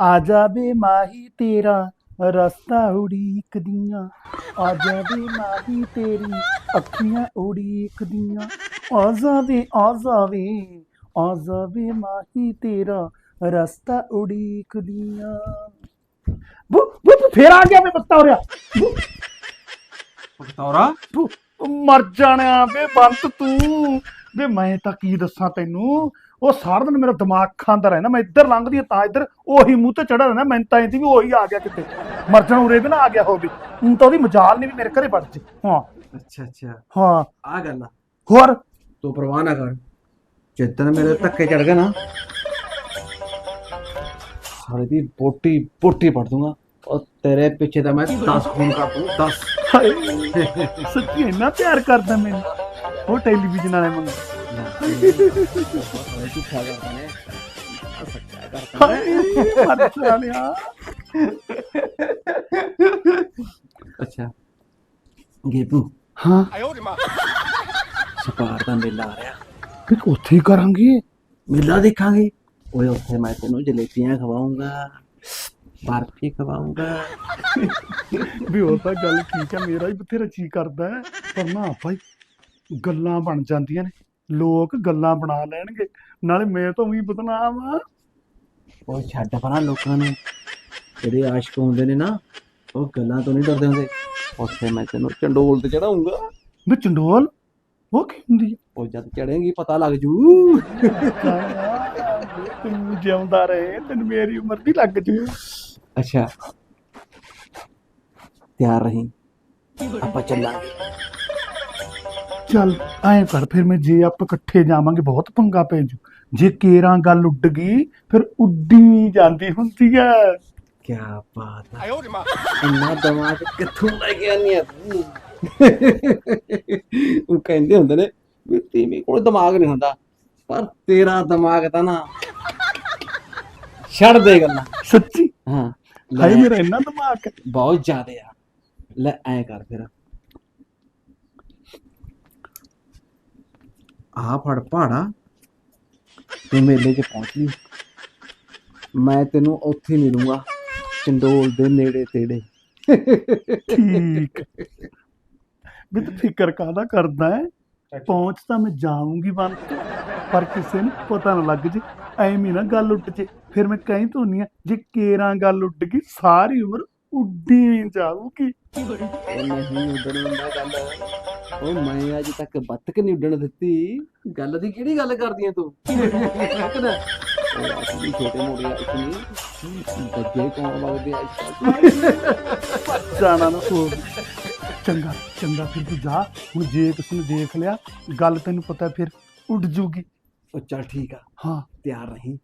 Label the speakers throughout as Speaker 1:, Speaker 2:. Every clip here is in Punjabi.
Speaker 1: ਆ ਜਾਵੇ ਮਾਹੀ ਤੇਰਾ ਰਸਤਾ ਉਡੀਕਦੀਆਂ। ਆ ਜਾਵੇ ਮਾਹੀ ਤੇਰੀ ਅੱਖੀਆਂ ਉਡੀਕਦੀਆਂ। ਆ ਜਾਵੇ ਆ ਜਾਵੇ ਆ ਜਾਵੇ ਮਾਹੀ ਤੇਰਾ ਰਸਤਾ ਉਡੀਕਦੀਆਂ। ਬੂ ਬੂ ਬੂ, ਫੇਰ ਆ ਗਿਆ ਵੇ ਬੱਤਾ ਹੋ ਰਿਹਾ
Speaker 2: ਬਖਤੌਰਾ
Speaker 1: ਬੂ, ਮਰ ਜਾਣਿਆ ਵੇ ਬੰਤ ਤੂੰ। ਵੇ ਮੈਂ ਤਾਂ ਕੀ ਦੱਸਾਂ ਤੈਨੂੰ? ਉਹ ਸਾਰਾ ਦਿਨ ਮੇਰਾ ਦਿਮਾਗ ਖਾਂਦਾ ਰਹਿੰਦਾ ਮੈਂ ਇੱਧਰ ਲੰਘਦੀ ਹਾਂ ਤਾਂ ਇੱਧਰ ਉਹੀ ਮੂੰਹ ਤੇ ਚੜਾ ਰਹਿੰਦਾ ਮੈਂ ਤਾਂ ਇੰਦੀ ਵੀ ਉਹੀ ਆ ਗਿਆ ਕਿਤੇ। ਮਰ ਜਾਣ ਉਰੇ ਵੀ ਨਾ ਆ ਗਿਆ ਹੋਵੇ। ਹੁਣ ਤਾਂ ਉਹਦੀ ਮਜਾਲ ਨਹੀਂ ਵੀ ਮੇਰੇ ਘਰੇ ਵੜ ਜੇ। ਹਾਂ।
Speaker 2: ਅੱਛਾ ਅੱਛਾ।
Speaker 1: ਹਾਂ।
Speaker 2: ਆ ਗੱਲ ਆ।
Speaker 1: ਹੋਰ?
Speaker 2: ਤੂੰ ਪਰਵਾਹ ਨਾ ਕਰ। ਜਿੱਦਣ ਮੇਰੇ ਧੱਕੇ ਚੜ ਗਏ ਨਾ ਸਾਲੇ ਦੀ ਬੋਟੀ ਬੋਟੀ ਪੜ ਦੂੰਗਾ। ਉਹ ਤੇਰੇ ਪਿੱਛੇ ਤਾਂ ਮੈਂ 10 ਖੂਨ ਕਰ ਦੂੰ 10
Speaker 1: ਹਾਏ, ਸੱਚੀ ਇੰਨਾ ਪਿਆਰ ਕਰਦਾ ਮੈਨੂੰ। ਉਹ ਟੈਲੀਵਿਜ਼ਨ ਵਾਲੇ ਮੰਗ
Speaker 2: ਝੂਠਾ ਕਰਦਾ ਨੇ ਆ ਸੱਚਾ ਕਰਦਾ
Speaker 1: ਹਾਏ ਮਰ ਜਾਣਿਆ
Speaker 2: ਅੱਛਾ ਗੇਬੂ
Speaker 1: ਹਾਂ
Speaker 2: ਸਪਾਰ ਦਾ ਮੇਲਾ ਆ ਰਿਹਾ।
Speaker 1: ਫਿਰ ਉੱਥੇ ਹੀ ਕਰਾਂਗੇ।
Speaker 2: ਮੇਲਾ ਦੇਖਾਂਗੇ। ਓਏ ਉੱਥੇ ਮੈਂ ਤੈਨੂੰ ਜਲੇਬੀਆਂ ਖਵਾਉਂਗਾ ਬਰਫੀ ਖਵਾਉਂਗਾ
Speaker 1: ਵੀ ਉਹ ਤਾਂ ਗੱਲ ਠੀਕ ਹੈ ਮੇਰਾ ਹੀ ਬਥੇਰਾ ਜੀ ਕਰਦਾ ਹੈ। ਪਰ ਨਾ ਭਾਈ ਗੱਲਾਂ ਬਣ ਜਾਂਦੀਆਂ ਨੇ। ਲੋਕ ਗੱਲਾਂ ਬਣਾ ਲੈਣਗੇ ਨਾਲੇ ਮੈਂ ਤਾਂ ਵੀ ਬਦਨਾਮ ਆ।
Speaker 2: ਉਹ ਛੱਡ ਪਰਾਂ ਲੋਕਾਂ ਨੂੰ। ਜਿਹੜੇ ਆਸ਼ਕ ਹੁੰਦੇ ਨੇ ਨਾ ਉਹ ਗੱਲਾਂ ਤੋਂ ਨਹੀਂ ਡਰਦੇ ਹੁੰਦੇ। ਉੱਥੇ ਮੈਂ ਤੈਨੂੰ ਚੰਡੋਲ ਤੇ ਚੜਾਉਂਗਾ।
Speaker 1: ਵੀ ਚੰਡੋਲ? ਉਹ ਕੀ ਹੁੰਦੀ ਹੈ
Speaker 2: ਉਹ ਜਦ ਚੜੇਂਗੀ ਪਤਾ ਲੱਗ ਜੂ।
Speaker 1: ਤੂੰ ਜਿਉਂਦਾ ਰਹੇ ਤੈਨੂੰ ਮੇਰੀ ਉਮਰ ਦੀ ਲੱਗ ਜੂ।
Speaker 2: ਅੱਛਾ। ਤਿਆਰ ਰਹੀਂ। ਆਪਾਂ ਚੱਲਾਂਗੇ।
Speaker 1: ਚੱਲ ਐਂ ਕਰ ਫਿਰ ਮੈਂ ਜੇ ਆਪਾਂ ਇਕੱਠੇ ਜਾਵਾਂਗੇ ਬਹੁਤ ਪੰਗਾ ਪੈ ਜੂ। ਜੇ ਕੇਰਾਂ ਗੱਲ ਉੱਡ ਗਈ ਫਿਰ ਉੱਡੀ ਜਾਂਦੀ ਹੁੰਦੀ ਹੈ
Speaker 2: ਕੀ ਬਾਤ ਹੈ ਇੰਨਾ ਦਿਮਾਗ ਕਿੱਥੋਂ ਲੈ ਕੇ ਆਨੀ ਆ ਤੂੰ? ਉਹ ਕਹਿੰਦੇ ਹੁੰਦੇ ਨੇ ਵੀ ਤੇਰੇ ਕੋਲ ਦਿਮਾਗ ਨਹੀਂ ਹੁੰਦਾ ਪਰ ਤੇਰਾ ਦਿਮਾਗ ਤਾਂ ਨਾ ਛੱਡ ਦੇ ਗੱਲਾਂ।
Speaker 1: ਸੱਚੀ?
Speaker 2: ਹਾਂ।
Speaker 1: ਹਾਏ
Speaker 2: ਲੈ,
Speaker 1: ਮੇਰਾ ਇੰਨਾ ਦਿਮਾਗ। ਹੈ
Speaker 2: ਬਹੁਤ ਜ਼ਿਆਦੇ ਆ। ਲੈ ਐ ਕਰ ਫਿਰ। ਆ ਫੜ ਪਹਾੜਾ ਤੂੰ ਮੇਲੇ 'ਚ ਪਹੁੰਚ ਲਈ ਮੈਂ ਤੈਨੂੰ ਉੱਥੇ ਮਿਲੂੰਗਾ ਚੰਡੋਲ ਦੇ ਨੇੜੇ ਤੇੜੇ।
Speaker 1: ਠੀਕ। ਵੀ ਤੂੰ ਫਿਕਰ ਕਾਹਦਾ ਕਰਦਾ ਹੈ? ਪਹੁੰਚ ਤਾਂ ਮੈਂ ਜਾਊਂਗੀ ਬੰਦ ਪਰ ਕਿਸੇ ਨੂੰ ਪਤਾ ਨਾ ਲੱਗ ਜੇ। ਐਵੇਂ ਨਾ ਗੱਲ ਉੱਡ ਜੇ। ਫਿਰ ਮੈਂ ਕਹੀਂ ਧੋਨੀ ਆ ਜੇ ਕੇਰਾਂ ਗੱਲ ਉੱਡ ਗਈ ਸਾਰੀ ਉਮਰ ਉੱਡੀ ਜਾਊਗੀ।
Speaker 2: ਉਹ ਨਹੀਂ ਉੱਡਣ ਹੁੰਦਾ ਗੱਲ। ਉਹ ਮੈਂ ਅੱਜ ਤੱਕ ਬੱਤਕ ਨਹੀਂ ਉੱਡਣ ਦਿੱਤੀ। ਗੱਲ ਦੀ ਕਿਹੜੀ ਗੱਲ ਕਰਦੀ ਐ ਤੂੰ? ਕਿਹਦਾ ਉਹ ਅਸੀਂ ਛੋਟੇ ਮੋਟੇ ਆਸ਼ਕ ਨਹੀਂ ਬੱਗੇ ਕੌਣ ਵਗਦੇ ਆਸ਼ਕ
Speaker 1: ਜਾਣਾ ਨਾ ਹੋ ਚੰਗਾ ਚੰਗਾ ਫਿਰ ਤੂੰ ਜਾ। ਹੁਣ ਜੇ ਕਿਸੇ ਨੂੰ ਦੇਖ ਲਿਆ ਗੱਲ ਤੈਨੂੰ ਪਤਾ ਫਿਰ ਉੱਡ ਜੂਗੀ।
Speaker 2: ਉਹ ਚੱਲ ਠੀਕ ਆ।
Speaker 1: ਹਾਂ।
Speaker 2: ਤਿਆਰ ਰਹੀਂ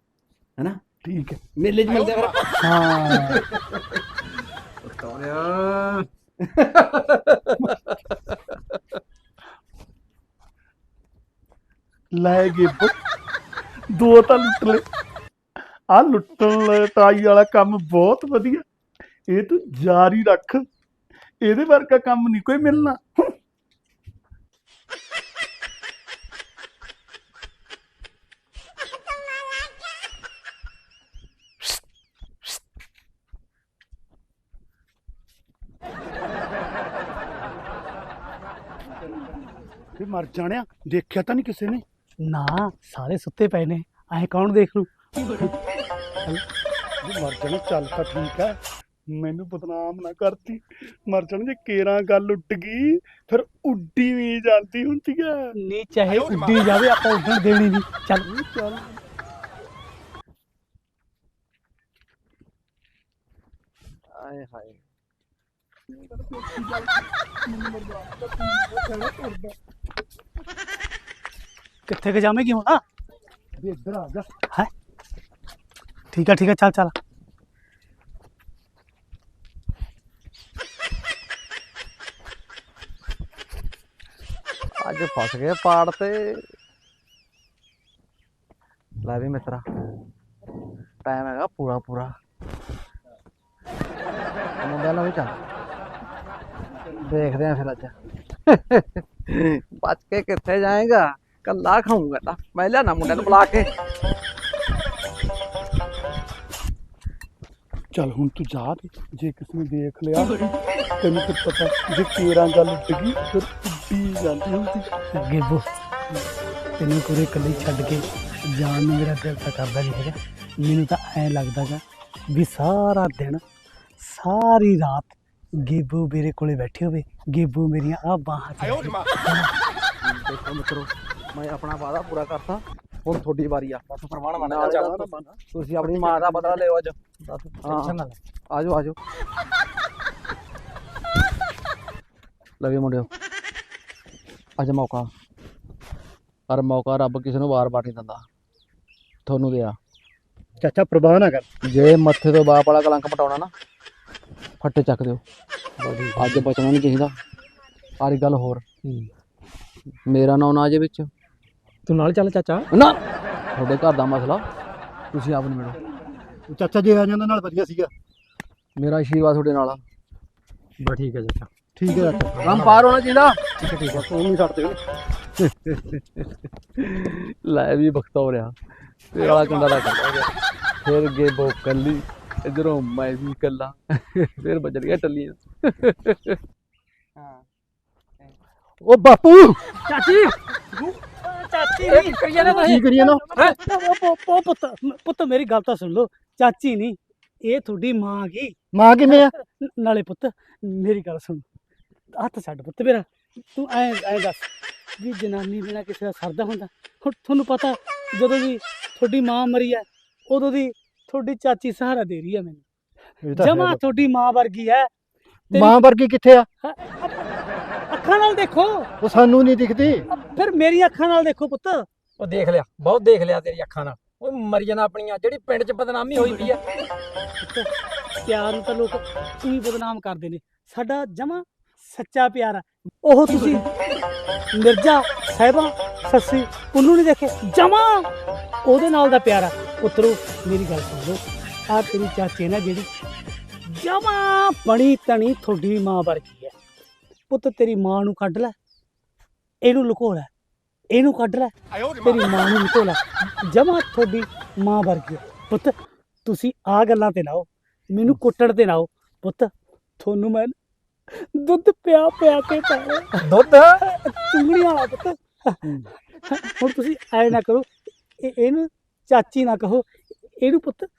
Speaker 2: ਹੈਨਾ?
Speaker 1: ਠੀਕ ਹੈ
Speaker 2: ਮੇਲੇ 'ਚ ਮਿਲਦੇ ਆ ਫਿਰ
Speaker 1: ਹਾਂ
Speaker 2: ਤੋਰਿਆ।
Speaker 1: ਲੈ ਗਏ ਬੁੱਤ। ਦੋ ਤਾਂ ਲੁੱਟ ਲਏ। ਆ ਲੁੱਟਣ ਲਟਾਈ ਵਾਲਾ ਕੰਮ ਬਹੁਤ ਵਧੀਆ। ਇਹ ਤੂੰ ਜਾਰੀ ਰੱਖ। ਇਹਦੇ ਵਰਗਾ ਕੰਮ ਨਹੀਂ ਕੋਈ ਮਿਲਣਾ। ਵੀ ਮਰ ਜਾਣਿਆ। ਦੇਖਿਆ ਤਾਂ ਨਹੀਂ ਕਿਸੇ ਨੇ।
Speaker 3: ਨਾ ਸਾਰੇ ਸੁੱਤੇ ਪਏ ਨੇ। ਐ ਕੌਣ ਦੇਖ ਲੂ?
Speaker 1: ਵੀ ਮਰ ਜਾਣੇ ਚੱਲ ਤਾਂ ਠੀਕ ਹੈ ਮੈਨੂੰ ਬਦਨਾਮ ਨਾ ਕਰਤੀ। ਮਰ ਜਾਣ ਜੇ ਕੇਰਾਂ ਗੱਲ ਉੱਡ ਗਈ ਫਿਰ ਉੱਡੀ ਵੀ ਜਾਂਦੀ ਹੁੰਦੀ ਹੈ
Speaker 3: ਨਹੀਂ ਚਾਹੇ ਉੱਡੀ ਜਾਵੇ ਆਪਾਂ ਉੱਡਣ ਦੇਣੀ ਨਹੀਂ ਚੱਲ।
Speaker 1: ਚੱਲ।
Speaker 2: ਆਏ ਹਾਏ।
Speaker 3: ਕਿੱਥੇ ਕਿ ਜਾਵੇਂਗੀ ਹੁਣ?
Speaker 1: ਵੀ ਇੱਧਰ ਆ ਜਾ।
Speaker 3: ਹੈ? ਠੀਕ ਆ ਠੀਕ ਆ ਚੱਲ ਚੱਲ।
Speaker 2: ਅੱਜ ਫਸ ਗਏ ਪਾੜ ਤੇ। ਲੈ ਵੀ ਮਿੱਤਰਾ ਟਾਈਮ ਹੈਗਾ ਪੂਰਾ ਪੂਰਾ। ਮੁੰਡਿਆਂ ਨਾਲ ਵੀ ਚੱਲ। ਦੇਖਦੇ ਆ ਫਿਰ ਅੱਜ। ਬਚ ਕੇ ਕਿੱਥੇ ਜਾਏਗਾ? ਕੱਲਾ ਖਾਊਂਗਾ ਤਾਂ। ਮੈਂ ਲਿਆਣਾ ਮੁੰਡਿਆਂ ਨੂੰ ਬੁਲਾ ਕੇ।
Speaker 1: ਚੱਲ ਹੁਣ ਤੂੰ ਜਾ ਤੇ ਜੇ ਕਿਸੇ ਨੇ ਦੇਖ ਲਿਆ ਤੈਨੂੰ ਫਿਰ ਪਤਾ ਜੇ ਕੇਰਾਂ ਗੱਲ ਉੱਡ ਗਈ ਫਿਰ ਉੱਡੀ ਜਾਂਦੀ ਹੁੰਦੀ।
Speaker 3: ਗੇਬੋ ਤੈਨੂੰ ਕੋਰੇ ਇਕੱਲੇ ਛੱਡ ਕੇ ਜਾਣ ਨੂੰ ਮੇਰਾ ਦਿਲ ਤਾਂ ਕਰਦਾ ਨਹੀਂ ਹੈਗਾ। ਮੈਨੂੰ ਤਾਂ ਐ ਲੱਗਦਾਗਾ ਵੀ ਸਾਰਾ ਦਿਨ ਸਾਰੀ ਰਾਤ ਗੇਬੂ ਮੇਰੇ ਕੋਲੇ ਬੈਠੇ ਹੋਵੇ ਗੇਬੂ ਮੇਰੀਆਂ ਆ ਬਾਹਾਂ 'ਚ।
Speaker 2: ਦੇਖੋ ਮਿੱਤਰੋ ਮੈਂ ਆਪਣਾ ਵਾਅਦਾ ਪੂਰਾ ਕਰਤਾ। ਹੁਣ ਤੁਹਾਡੀ ਵਾਰੀ ਆ। ਬਸ ਪ੍ਰਮਾਣ ਮੰਨ
Speaker 1: ਨਾਲ
Speaker 2: ਜਾ।
Speaker 1: ਜਾਣਾ ਮਨ
Speaker 2: ਤੁਸੀਂ ਆਪਣੀ ਮਾਂ ਦਾ ਬਦਲਾ ਲਿਓ ਅੱਜ।
Speaker 3: ਬਸ। ਟੈਨਸ਼ਨ ਨਾ ਲੈ।
Speaker 2: ਆਜੋ ਆਜੋ। ਲਵੇ ਮੁੰਡਿਓ। ਅੱਜ ਮੌਕਾ। ਪਰ ਮੌਕਾ ਰੱਬ ਕਿਸੇ ਨੂੰ ਵਾਰ-ਵਾਰ ਨਹੀਂ ਦਿੰਦਾ। ਤੁਹਾਨੂੰ ਦਿਆ।
Speaker 1: ਚਾਚਾ ਪ੍ਰਵਾਹ ਨਾ ਕਰ
Speaker 2: ਜੇ ਮੱਥੇ ਤੋਂ ਬਾਪ ਵਾਲਾ ਕਲੰਕ ਮਟਾਉਣਾ ਨਾ ਫੱਟੇ ਚੱਕ ਦਿਓ। ਅੱਜ ਬਚਣਾ ਨਹੀਂ ਚਾਹੀਦਾ। ਆਰੀ ਗੱਲ ਹੋਰ। ਮੇਰਾ ਨਾਂ ਨਾ ਆ ਜੇ ਵਿੱਚ।
Speaker 3: ਤੂੰ ਨਾਲ ਚੱਲ ਚਾਚਾ।
Speaker 2: ਨਾ ਤੁਹਾਡੇ ਘਰ ਦਾ ਮਸਲਾ ਤੁਸੀਂ ਆਪ ਨਿਬੜੋ
Speaker 1: ਚਾਚਾ ਜੇ ਆ ਜਾਂਦਾ ਨਾਲ ਵਧੀਆ ਸੀਗਾ।
Speaker 2: ਮੇਰਾ ਆਸ਼ੀਰਵਾਦ ਤੁਹਾਡੇ ਨਾਲ ਆ।
Speaker 3: ਬਸ ਠੀਕ ਹੈ ਚਾਚਾ।
Speaker 1: ਠੀਕ ਹੈ ਚਾਚਾ।
Speaker 2: ਕੰਮ ਪਾਰ ਹੋਣਾ ਚਾਹੀਦਾ।
Speaker 1: ਠੀਕ ਹੈ ਠੀਕ ਹੈ ਤੂੰ ਨਹੀਂ ਛੱਡਦੇ
Speaker 2: ਲੈ ਵੀ ਬਖਤਾ ਹੋ ਰਿਹਾ। ਤੇ ਵਾਲਾ ਕੰਡਾ ਦਾ ਕੰਡਾ ਗਿਆ ਫਿਰ ਗੇਬੋ ਕੱਲੀ ਇਧਰੋਂ ਮੈਂ ਵੀ ਕੱਲਾ ਫਿਰ ਵੱਜ ਗਿਆ ਟੱਲੀਆਂ।
Speaker 1: ਉਹ ਬਾਪੂ!
Speaker 3: ਚਾਚੀ! ਚਾਚੀ ਨਹੀਂ। ਕਰੀਏ ਨਾ
Speaker 1: ਕੀ ਕਰੀਏ ਨਾ?
Speaker 3: ਉਹ ਪੁੱਤ ਪੁੱਤ ਮੇਰੀ ਗੱਲ ਤਾਂ ਸੁਣ ਲਓ। ਚਾਚੀ ਨਹੀਂ ਇਹ ਤੁਹਾਡੀ ਮਾਂ ਗਈ
Speaker 1: ਮਾਂ ਕਿਵੇਂ ਆ?
Speaker 3: ਨਾਲੇ ਪੁੱਤ ਮੇਰੀ ਗੱਲ ਸੁਣ। ਹੱਥ ਛੱਡ ਪੁੱਤ ਮੇਰਾ। ਤੂੰ ਐ ਐ ਦੱਸ ਵੀ ਜਨਾਨੀ ਬਿਨਾ ਕਿਸੇ ਦਾ ਸਰਦਾ ਹੁੰਦਾ। ਹੁਣ ਤੁਹਾਨੂੰ ਪਤਾ ਜਦੋਂ ਦੀ ਤੁਹਾਡੀ ਮਾਂ ਮਰੀ ਹੈ ਉਦੋਂ ਦੀ ਤੁਹਾਡੀ ਚਾਚੀ ਸਹਾਰਾ ਦੇ ਰਹੀ ਹੈ ਮੈਨੂੰ। ਜਮਾ ਤੁਹਾਡੀ ਮਾਂ ਵਰਗੀ ਹੈ
Speaker 1: ਬਾਪੂ। ਮਾਂ ਵਰਗੀ ਕਿੱਥੇ ਆ?
Speaker 3: ਅੱਖਾਂ ਨਾਲ ਦੇਖੋ।
Speaker 1: ਉਹ ਸਾਨੂੰ ਨਹੀਂ ਦਿਖਦੀ।
Speaker 3: ਫਿਰ ਮੇਰੀ ਅੱਖਾਂ ਨਾਲ ਦੇਖੋ ਪੁੱਤ।
Speaker 4: ਉਹ ਦੇਖ ਲਿਆ ਬਹੁਤ ਦੇਖ ਲਿਆ ਤੇਰੀ ਅੱਖਾਂ ਨਾਲ। ਉਹ ਮਰ ਜਾਣਾ ਆਪਣੀਆਂ ਜਿਹੜੀ ਪਿੰਡ 'ਚ ਬਦਨਾਮੀ ਹੋਈ ਪਈ ਆ।
Speaker 3: ਪਿਆਰ ਨੂੰ ਤਾਂ ਲੋਕ ਉਹੀ ਬਦਨਾਮ ਕਰਦੇ ਨੇ। ਸਾਡਾ ਜਮਾ ਸੱਚਾ ਪਿਆਰ ਆ। ਉਹ ਤੁਸੀਂ ਮਿਰਜ਼ਾ ਸਾਹਿਬਾ ਸੱਸੀ ਉਹਨੂੰ ਨਹੀਂ ਦੇਖੇ ਜਮਾ ਉਹਦੇ ਨਾਲ ਦਾ ਪਿਆਰ ਆ। ਪੁੱਤਰੋ ਮੇਰੀ ਗੱਲ ਸੁਣ ਲਓ ਆ ਤੇਰੀ ਚਾਚੀ ਨਾ ਜਿਹੜੀ ਜਮਾ ਬਣੀ ਤਣੀ ਤੁਹਾਡੀ ਮਾਂ ਵਰਗੀ। ਪੁੱਤ ਤੇਰੀ ਮਾਂ ਨੂੰ ਕੱਢ ਲੈ। ਇਹਨੂੰ ਲੁਕੋ ਲੈ। ਇਹਨੂੰ ਕੱਢ ਲੈ। ਤੇਰੀ ਮਾਂ ਨੂੰ ਲੁਕੋ ਲੈ। ਜਮਾ ਤੁਹਾਡੀ ਮਾਂ ਵਰਗੀ ਪੁੱਤ ਤੁਸੀਂ ਆ ਗੱਲਾਂ ਤੇ ਲਾਓ। ਮੈਨੂੰ ਕੁੱਟਣ ਤੇ ਲਾਓ। ਪੁੱਤ ਤੁਹਾਨੂੰ ਮੈਂ ਦੁੱਧ ਪਿਆ ਪਿਆ ਕੇ ਪਾਇਆ
Speaker 4: ਦੁੱਧ?
Speaker 3: ਚੁੰਗੜੀਆਂ ਵਾਲਾ ਪੁੱਤ। ਹੁਣ ਤੁਸੀਂ ਐ ਨਾ ਕਰੋ। ਇਹ- ਇਹਨੂੰ ਚਾਚੀ ਨਾ ਕਹੋ। ਇਹਨੂੰ ਪੁੱਤ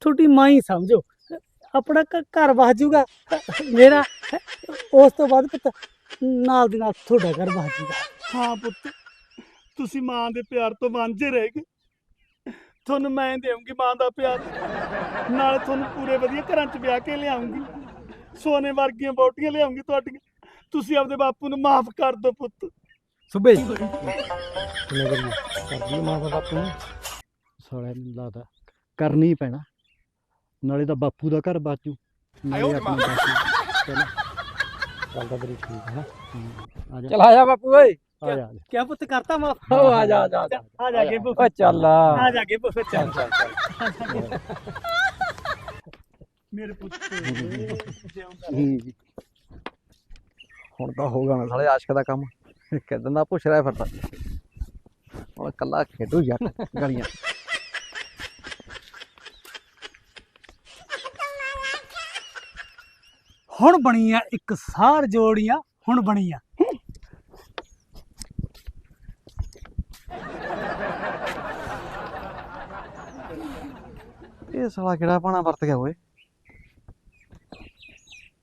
Speaker 3: ਤੁਹਾਡੀ ਮਾਂ ਹੀ ਸਮਝੋ। ਆਪਣਾ ਘ- ਘਰ ਵਸ ਮੇਰਾ ਉਸ ਤੋਂ ਬਾਅਦ ਪੁੱਤ ਨਾਲ ਦੀ ਨਾਲ ਤੁਹਾਡਾ ਘਰ ਵਸ
Speaker 1: ਹਾਂ ਪੁੱਤ ਤੁਸੀਂ ਮਾਂ ਦੇ ਪਿਆਰ ਤੋਂ ਵਾਂਝੇ ਰਹਿ ਗਏ। ਤੁਹਾਨੂੰ ਮੈਂ ਦੇਵਾਂਗੀ ਮਾਂ ਦਾ ਪਿਆਰ। ਨਾਲੇ ਤੁਹਾਨੂੰ ਪੂਰੇ ਵਧੀਆ ਘਰਾਂ 'ਚ ਵਿਆਹ ਕੇ ਲਿਆਉਂਗੀ ਸੋਨੇ ਵਰਗੀਆਂ ਬੋਟੀਆਂ ਲਿਆਉਂਗੀ ਤੁਹਾਡੀਆਂ। ਤੁਸੀਂ ਆਪਦੇ ਬਾਪੂ ਨੂੰ ਮਾਫ ਕਰ ਦਿਓ ਪੁੱਤ।
Speaker 4: ਸੁਬੇ।
Speaker 3: ਕਿਵੇਂ ਕਰੀਏ ਕਰਦੀ ਮਾਂ ਦਾ ਬਾਪੂ
Speaker 1: ਸਾਲਿਆ ਲੱਗਦਾ ਕਰਨੀ ਹੀ ਪੈਣਾ। ਨਾਲੇ ਤਾਂ ਬਾਪੂ ਦਾ ਘਰ ਬਾਜੂ ਨਾਲੇ ਆਪਣਾ ਬਾਪੂ। ਚਲੋ।
Speaker 3: ਗੱਲ ਤਾਂ ਤੇਰੀ ਠੀਕ ਹੈ।
Speaker 1: ਆ ਜਾ।
Speaker 4: ਚਲ ਆ ਜਾ ਬਾਪੂ ਓਏ।
Speaker 1: ਆ ਜਾ
Speaker 3: ਕਿਆ ਪੁੱਤ ਕਰਤਾ ਮਾਫ?
Speaker 4: ਓ ਆ ਜਾ ਆ ਜਾ ਆ ਜਾ।
Speaker 3: ਜਾ ਕੇ
Speaker 4: ਓ ਚੱਲ ਆ।
Speaker 3: ਜਾ ਕੇ ਫਿਰ ਚੱਲ।
Speaker 4: ਚੱਲ ਚੱਲ
Speaker 1: ਮੇਰੇ ਪੁੱਤ।
Speaker 2: ਹੁਣ ਤਾਂ ਹੋ ਗਿਆ ਨਾ ਸਾਲੇ ਆਸ਼ਕ ਦਾ ਕੰਮ। ਕਿਦਾਂ ਦਾ ਪੁੱਛ ਰਿਹਾ ਫਿਰਦਾ ਹੁਣ ਕੱਲਾ ਖੇਡੂ ਜੱਟ ਗਲੀਆਂ।
Speaker 3: ਹੁਣ ਬਣੀਆਂ ਇੱਕ ਸਾਰ ਜੋੜੀਆਂ, ਹੁਣ ਬਣੀਆਂ।
Speaker 2: ਇਹ ਸਾਲਾ ਕਿਹੜਾ ਪਾਣਾ ਵਰਤ ਗਿਆ ਓਏ?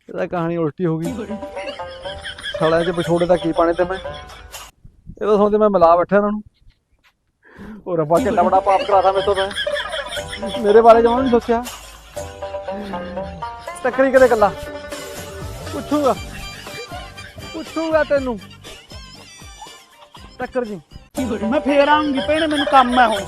Speaker 2: ਇਹਦਾ ਕਹਾਣੀ ਉਲਟੀ ਹੋ ਗਈ। ਸਾਲਿਆਂ ਚ ਵਿਛੋੜੇ ਦਾ ਕੀ ਪਾਣੇ ਤੇ ਮੈਂ? ਇਹ ਤਾਂ ਸੁਣਦੇ ਮੈਂ ਮਿਲਾ ਬੈਠਾ ਇਹਨਾਂ ਨੂੰ। ਉਹ ਰੱਬਾ ਕਿੰਨਾ ਬੜਾ ਪਾਪ ਕਰਾਤਾ ਮੇਰੇ ਤੋਂ ਮੈਂ। ਮੇਰੇ ਬਾਰੇ ਜਮਾਂ ਨਹੀਂ ਸੋਚਿਆ। ਟੱਕਰੀ ਕਦੇ ਕੱਲਾ ਪੁੱਛੂਗਾ। ਪੁੱਛੂਗਾ ਤੈਨੂੰ। ਟੱਕਰ ਜੀ।
Speaker 1: ਮੈਂ ਫੇਰ ਆਉਂਗੀ ਭੈਣੇ, ਮੈਨੂੰ ਕੰਮ ਹੈ ਹੁਣ।